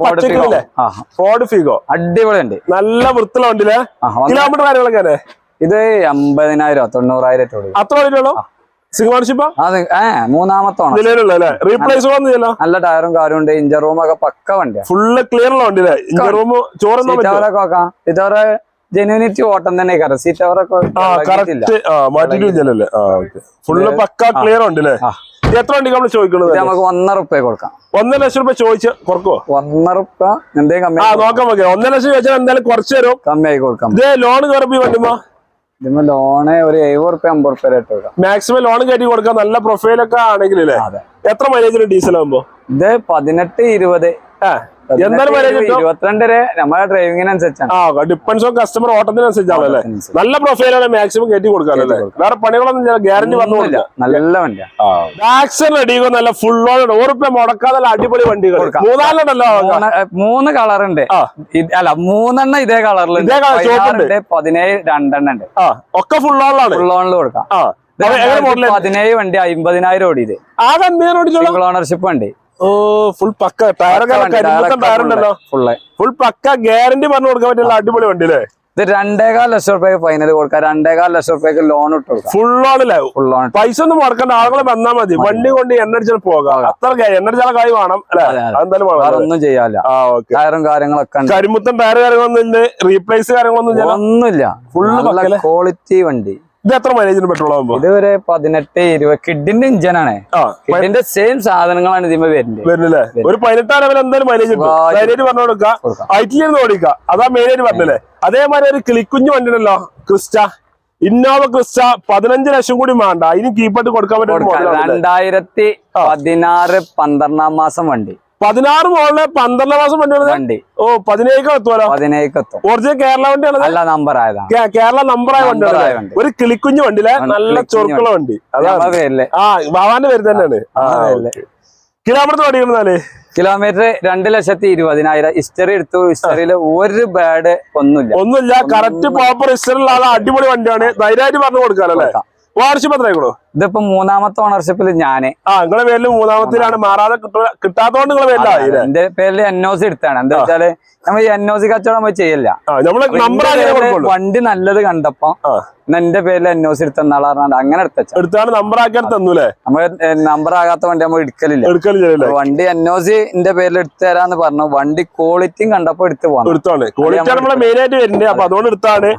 Ford Figo. അടിപൊളി ഉണ്ട് നല്ല വൃത്തിയുള്ള വണ്ടിയിലെ കിലോമീറ്റർ കാര്യങ്ങളൊക്കെ ഇത് അമ്പതിനായിരം തൊണ്ണൂറായിരം അത്ര വണ്ടിയുള്ളൂ നല്ല ടയറും കാറും ഉണ്ട് ഇഞ്ചർ റൂം ഒക്കെ പക്ക വണ്ടിയാണ് ഫുള്ള് ക്ലിയർ ഉള്ള വണ്ടി നോക്കാം. സീറ്റ് അവറ് ജെന്യൂനിറ്റി ഓട്ടം തന്നെ കാരണം സീറ്റ് ഫുള്ള് പക്ക ക്ലിയർ. എത്ര വണ്ടി നമ്മൾ ചോദിക്കുന്നത് നമുക്ക് ഒന്നര റുപ്യ കൊടുക്കാം. ഒന്നര ലക്ഷം രൂപ ചോദിച്ച് കുറക്കോ ഒന്നര റുപ്യ എന്തെങ്കിലും കമ്മി നോക്കാം നോക്കിയാ ഒന്നര ലക്ഷം ചോദിച്ചാൽ എന്തായാലും കുറച്ച് തരും. കമ്മിയായി കൊടുക്കാം. ഇത് ലോൺ കയറി വണ്ടിമോ ഇതിന് ലോണ് ഒരു എഴുപത് റുപ്യ അമ്പത് റുപ്യ റേറ്റ് മാക്സിമം ലോൺ കയറ്റി കൊടുക്കാൻ നല്ല പ്രൊഫൈലൊക്കെ ആണെങ്കിൽ എത്ര മൈലേജിന് ഡീസൽ ആകുമ്പോ ഇത് പതിനെട്ട് ഇരുപത്. എന്തായാലും വരെ നമ്മുടെ ഡ്രൈവിങ്ങിനനുസരിച്ചാണ് ആ ഡിപ്പെൻസ് കസ്റ്റമർ ഓട്ടത്തിനനുസരിച്ചാണ് അല്ലേ? നല്ല പ്രൊഫൈലാണ് മാക്സിമം കയറ്റി കൊടുക്കാനല്ലേ വേറെ പണികളൊന്നും ഗ്യാരണ്ടി ഒന്നുമില്ല. നല്ല വണ്ടിയാ. ആക്സൺ അടിയോ നല്ല ഫുൾ ഓൺ ഓർപ്പ മുടക്കാതെ അടിപൊളി വണ്ടികൾ. കൊടുക്കാം. മൂന്നാലുണ്ടല്ലോ മൂന്ന് കളർ ഉണ്ട്. അല്ല മൂന്നെണ്ണം ഇതേ കളറിൽ ഇതേ കളർ പതിനേഴ് രണ്ടെണ്ണം ഉണ്ട്. ഒക്കെ ഫുൾ ഓണിലാണ് ഫുൾ ഓണിൽ കൊടുക്കാം. പതിനേഴ് വണ്ടി അമ്പതിനായിരം എന്തിനാണ് സിംഗിൾ ഓണർഷിപ്പ് വണ്ടി. ഓ ഫുൾ പക്ക. ടയറൊക്കെ ഫുള്ള് ഫുൾ പക്ക ഗ്യാരണ്ടി പറഞ്ഞു കൊടുക്കാൻ പറ്റില്ല അടിപൊളി വണ്ടി അല്ലേ ഇത് രണ്ടേകാൽ ലക്ഷം റുപ്യക്ക് ഫൈനൽ കൊടുക്കാം. രണ്ടേകാൽ ലക്ഷം റുപ്യക്ക് ലോൺ ഇട്ട് കൊടുക്കാം. ഫുൾ അല്ലേ? ഫുൾ ലോൺ പൈസ ഒന്നും മുടക്കേണ്ട. ആളുകളെ വന്നാൽ മതി. വണ്ടി കൊണ്ട് എണ്ണടിച്ചാൽ പോകാം. അത്ര എണ്ണടിച്ചാൽ കായ് വേണം ഒന്നും ചെയ്യാല്ല ടയറും കാര്യങ്ങളൊക്കെ കരിമുത്തൻ ടയർ കാര്യങ്ങളൊന്നും റീപ്ലേസ് കാര്യങ്ങളൊന്നും ഒന്നുമില്ല. ഫുള്ള് ക്വാളിറ്റി വണ്ടി. ഇത് എത്ര മൈലേജിന് പെട്രോൾ ആകുമ്പോ ഇത് ഒരു പതിനെട്ട് ഇരുപത്. കിഡിന്റെ ഇഞ്ചനാണ് കിഡിന്റെ സെയിം സാധനങ്ങളാണ് ഇതിമ വരുന്നത്. വരുന്നില്ലേ? ഒരു പതിനെട്ടാം ലെവൽ എന്തായാലും മൈലേജ് ധൈര്യമായിട്ട് പറഞ്ഞു കൊടുക്കുക കൊടുക്കാം. ഐറ്റിലിരുന്ന് ഓടിക്കുക അതാ മെയിൻ ആയിട്ട് പറഞ്ഞല്ലേ? അതേമാതിരി ഒരു കിളിക്കുഞ്ഞു വണ്ടിയുണ്ടല്ലോ ക്രിസ്റ്റ. ഇന്നോവ ക്രിസ്റ്റ പതിനഞ്ച് ലക്ഷം കൂടി വേണ്ട. ഇനി കീപ്പായിട്ട് കൊടുക്കാൻ പറ്റും രണ്ടായിരത്തി പതിനാറ് പന്ത്രണ്ടാം മാസം വണ്ടി. പതിനാറ് മോളിൽ പന്ത്രണ്ട് മാസം വണ്ടി വണ്ടി. ഓ പതിനേഴ് എത്തുമല്ലോ പതിനേക്കെത്തും ഒറിജിനൽ കേരള വണ്ടിയാണ് നല്ല നമ്പർ ആയതാണ്. കേരള നമ്പർ ആയ വണ്ടിയാണ് വണ്ടി. ഒരു കിളിക്കുഞ്ഞു വണ്ടിയിലെ ആ, നല്ല ചൊറുക്കുള്ള വണ്ടി. അതാണ്. ആ ബാബാന്റെ പേര് തന്നെയാണ്. കിലോമീറ്റർ ഓടിക്കണമെന്നാൽ കിലോമീറ്റർ രണ്ട് ലക്ഷത്തി ഇരുപതിനായിരം. ഹിസ്റ്ററി എടുത്തു. ഹിസ്റ്ററിയിൽ ഒരു ബാഡ് ഒന്നുമില്ല. ഒന്നുമില്ല. കറക്റ്റ് പ്രോപ്പർ ഹിസ്റ്ററിലുള്ള അടിപൊളി വണ്ടിയാണ്. ധൈര്യമായിട്ട് പറഞ്ഞു കൊടുക്കാനല്ലേ കൊടുക്കാം. വാർഷിപ്പ് എത്രയാക്കണോ ഇതിപ്പോ മൂന്നാമത്തെ ഓണർഷിപ്പിൽ ഞാൻ. ആ നിങ്ങളെ പേരിൽ മൂന്നാമത്തിലാണ് മാറാതെ കിട്ട- കിട്ടാത്തോണ്ട് നിങ്ങളെ പേരിലായി എന്റെ പേരിൽ എൻ ഒ സി എടുത്താണ്. എന്താ വെച്ചാൽ നമ്മൾ എൻഒസി എൻ ഒ സി കച്ചവടം പോയി ചെയ്യില്ല പേരിൽ വണ്ടി നല്ലത് കണ്ടപ്പോ എന്റെ പേരിൽ എൻ ഒ സി എടുത്തെന്നാളെ പറഞ്ഞാൽ അങ്ങനെ എടുത്താണ് നമ്പർ ആക്കിയാൽ തന്നൂലേ നമ്മൾ നമ്പർ ആകാത്ത വണ്ടി നമ്മൾ എടുക്കലില്ല. എടുക്കലില്ല വണ്ടി എൻ ഒ സി എന്റെ പേരിൽ എടുത്തു തരാന്ന് പറഞ്ഞു. വണ്ടി ക്വാളിറ്റിയും കണ്ടപ്പോ എടുത്തു പോകാം എടുത്താണ്. ക്വാളിറ്റി നമ്മളെ മെയിൻ ആയിട്ട് വരുന്നത്. അപ്പൊ അതുകൊണ്ട് എടുത്താണ്.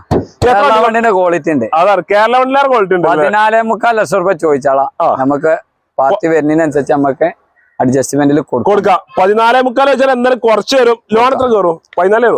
കേരള വണ്ടിന്റെ ക്വാളിറ്റി ഉണ്ട്. അതാണ് കേരള വണ്ടിയിലാറ് ക്വാളിറ്റി ഉണ്ട്? പതിനാലേ മുക്കാൽ ലക്ഷം രൂപ ചോദിച്ചാളാ. നമുക്ക് പാർട്ടി വരുന്നതിനനുസരിച്ച് നമുക്ക് അഡ്ജസ്റ്റ്മെന്റിൽ കൊടുക്കും. പതിനാലേ മുക്കാൽ വെച്ചാൽ എന്തായാലും കുറച്ച് വരും. ലോൺ എത്ര കയറും? പതിനാലേ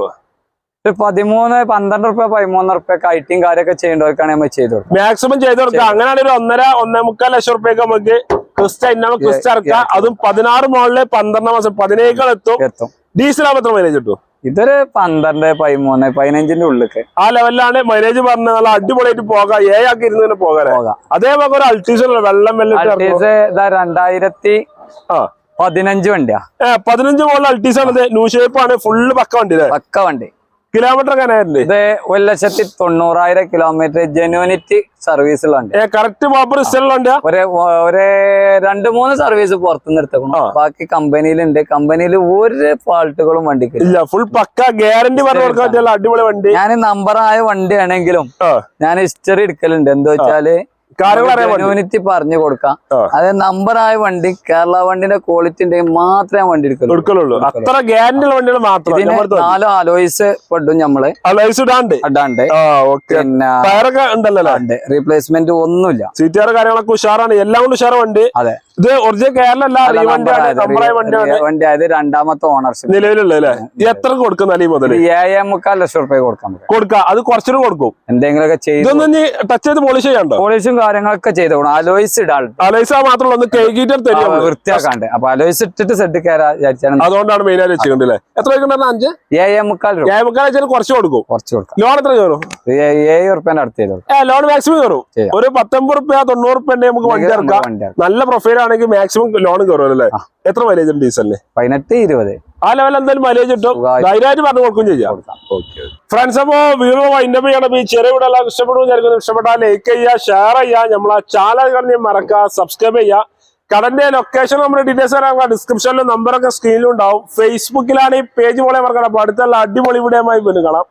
ഒരു പതിമൂന്ന് പന്ത്രണ്ട് റുപ്യ പതിമൂന്ന് റുപ്യ ഐറ്റിയും കാര്യമൊക്കെ ചെയ്യേണ്ടവർക്കാണ് നമ്മൾ ചെയ്തു മാക്സിമം ചെയ്ത് കൊടുക്കാം അങ്ങനെയാണെങ്കിൽ ഒരു ഒന്നര ഒന്നേ മുക്കാൽ ലക്ഷം റുപ്യൊക്കെ നമുക്ക് ക്രിസ്റ്റ ഇന്നാമ ക്രിസ്റ്റ ഇറക്കാം അതും പതിനാറ് മോളിൽ പന്ത്രണ്ടാം മാസം പതിനേഴ് എത്തും. എത്തും. ഡീസൽ ആകുമ്പോൾ എത്ര മൈലേജ് കിട്ടും? ഇതൊരു പന്ത്രണ്ട് പതിമൂന്ന് പതിനഞ്ചിന്റെ ഉള്ളിലേക്ക് ആ ലെവലിലാണ് മൈലേജ് പറഞ്ഞ നല്ല അടിപൊളിയായിട്ട് പോകാം. ഏ ആക്കി ഇരുന്ന് പോകാൻ അതേപോലെ ഒരു അൾട്ടീസ് വെള്ളം വെള്ളം ഇതാ രണ്ടായിരത്തി പതിനഞ്ച് വണ്ടിയാ. പതിനഞ്ച് മോളിൽ അൾട്ടീസ് ആണ് ന്യൂ ഷേപ്പ് ആണ്. ഫുള്ള് പക്ക വണ്ടി പക്ക വണ്ടി. കിലോമീറ്റർ എങ്ങനെയായിരുന്നു ഇത് ഒരു ലക്ഷത്തി തൊണ്ണൂറായിരം കിലോമീറ്റർ ജെനുവിനിറ്റി സർവീസിലുണ്ട് കറക്റ്റ് ഇഷ്ടമുള്ള ഒരു ഒരു രണ്ട് മൂന്ന് സർവീസ് പുറത്തുനിന്ന് എടുത്തേക്കണം. ബാക്കി കമ്പനിയിലുണ്ട്. കമ്പനിയിൽ ഒരു ഫാൾട്ടുകളും വണ്ടിക്ക് ഇല്ല. ഫുൾ പക്ക ഗ്യാരണ്ടി അടിപൊളി വണ്ടി. ഞാൻ നമ്പറായ വണ്ടി ആണെങ്കിലും ഞാൻ ഹിസ്റ്ററി എടുക്കലുണ്ട്. എന്താ വെച്ചാൽ ജെനുവിനിറ്റി പറഞ്ഞു കൊടുക്കാം. അത് നമ്പറായ വണ്ടി കേരള വണ്ടിന്റെ ക്വാളിറ്റി ഉണ്ടെങ്കിൽ മാത്രമേ വണ്ടി എടുക്കുള്ളൂ. അത്ര ഗ്യാരണ്ടി വണ്ടികൾ മാത്രം. നാലോ അലോയ്സ് പെടും ഞമ്മൾ. അലോയ്സ് ഇടാണ്ട്. ഇടാണ്ട്. പിന്നെ ഉണ്ടല്ലോ ഉണ്ട്. റീപ്ലേസ്മെന്റ് ഒന്നുമില്ല. സീറ്റുകാർ കാര്യങ്ങളൊക്കെ ഉഷാറാണ്. എല്ലാം കൊണ്ട് ഉഷാറ് വണ്ടി. അതെ. ഇത് ഒറിജിനൽ കേരളല്ല വണ്ടിയാണ്. വണ്ടിയാണ്. വണ്ടി ആയത് രണ്ടാമത്തെ ഓണർഷിപ്പ് നിലവിലുള്ള എത്ര കൊടുക്കുന്ന ഈ മുതൽ ഏഴേ മുക്കാൽ ലക്ഷം റുപ്യ കൊടുക്കാം കൊടുക്കാം. അത് കുറച്ചുകൂടി കൊടുക്കും. എന്തെങ്കിലുമൊക്കെ ചെയ്ത് ടച്ച് ചെയ്ത് പോളിഷ് ചെയ്യണ്ടോ? പോളിഷും കാര്യങ്ങളൊക്കെ ചെയ്ത് അലോയിസ് അലോയ്സ് ഇടാൻ. അലൈസ മാത്രമല്ല ഒന്ന് കേക്കിട്ട് തരും വൃത്തിയാക്കാണ്ട്. അപ്പൊ അലോയ്സ് ഇട്ടിട്ട് സെറ്റ് കയറാ വിചാരിച്ചാണ്. അതുകൊണ്ടാണ് മെയിൻ ആയിട്ട് വെച്ചിട്ടുണ്ട് അല്ലേ? എത്ര വയ്ക്കണ്ടെന്ന് അഞ്ച്? ഏഴേ മുക്കാൽ രൂപ. മുക്കാൽ വെച്ചാൽ കുറച്ച് കൊടുക്കും. കുറച്ച് കൊടുക്കാം. ലോൺ എത്ര കയറും? ഏഴ് റുപ്യന്റെ അടുത്ത് ചെയ്ത് ലോൺ മാക്സിമം കയറും. ഒരു പത്തൊമ്പത് റുപ്യ തൊണ്ണൂറ് റുപ്യ നമുക്ക് വണ്ടി ഇറക്കാം. നല്ല പ്രൊഫൈൽ ആണെങ്കിൽ മാക്സിമം ലോൺ കയറുമല്ലേ എത്ര മൈലേജ് ഉണ്ട് ഡീസലിന് പതിനെട്ട് ഇരുപത്. ആ ലെവൽ എന്തായാലും മൈലേജ് കിട്ടും. ധൈര്യമായിട്ട് പറഞ്ഞു കൊടുക്കും. ചെയ്യാം ഫ്രണ്ട്സ് അപ്പോ വീഡിയോ വൈൻഡപ്പ് ചെയ്യണം. ഈ ചെറിയ വീഡിയോ എല്ലാം ഇഷ്ടപ്പെടും ഇഷ്ടപ്പെട്ടാൽ ലൈക്ക് ചെയ്യുക ഷെയർ ചെയ്യുക. നമ്മളെ ചാനൽ കണ്ടി മറക്കുക. സബ്സ്ക്രൈബ് ചെയ്യുക. കടന്റെ ലൊക്കേഷൻ നമ്മുടെ ഡീറ്റെയിൽസ് തരാം ഡിസ്ക്രിപ്ഷനിലും നമ്പറൊക്കെ സ്ക്രീനിലും ഉണ്ടാവും. ഫേസ്ബുക്കിലാണ് ഈ പേജ് പോലെ മറക്കണം അപ്പൊ അടുത്തുള്ള അടിപൊളി വീഡിയോ വീണ്ടും കാണാം.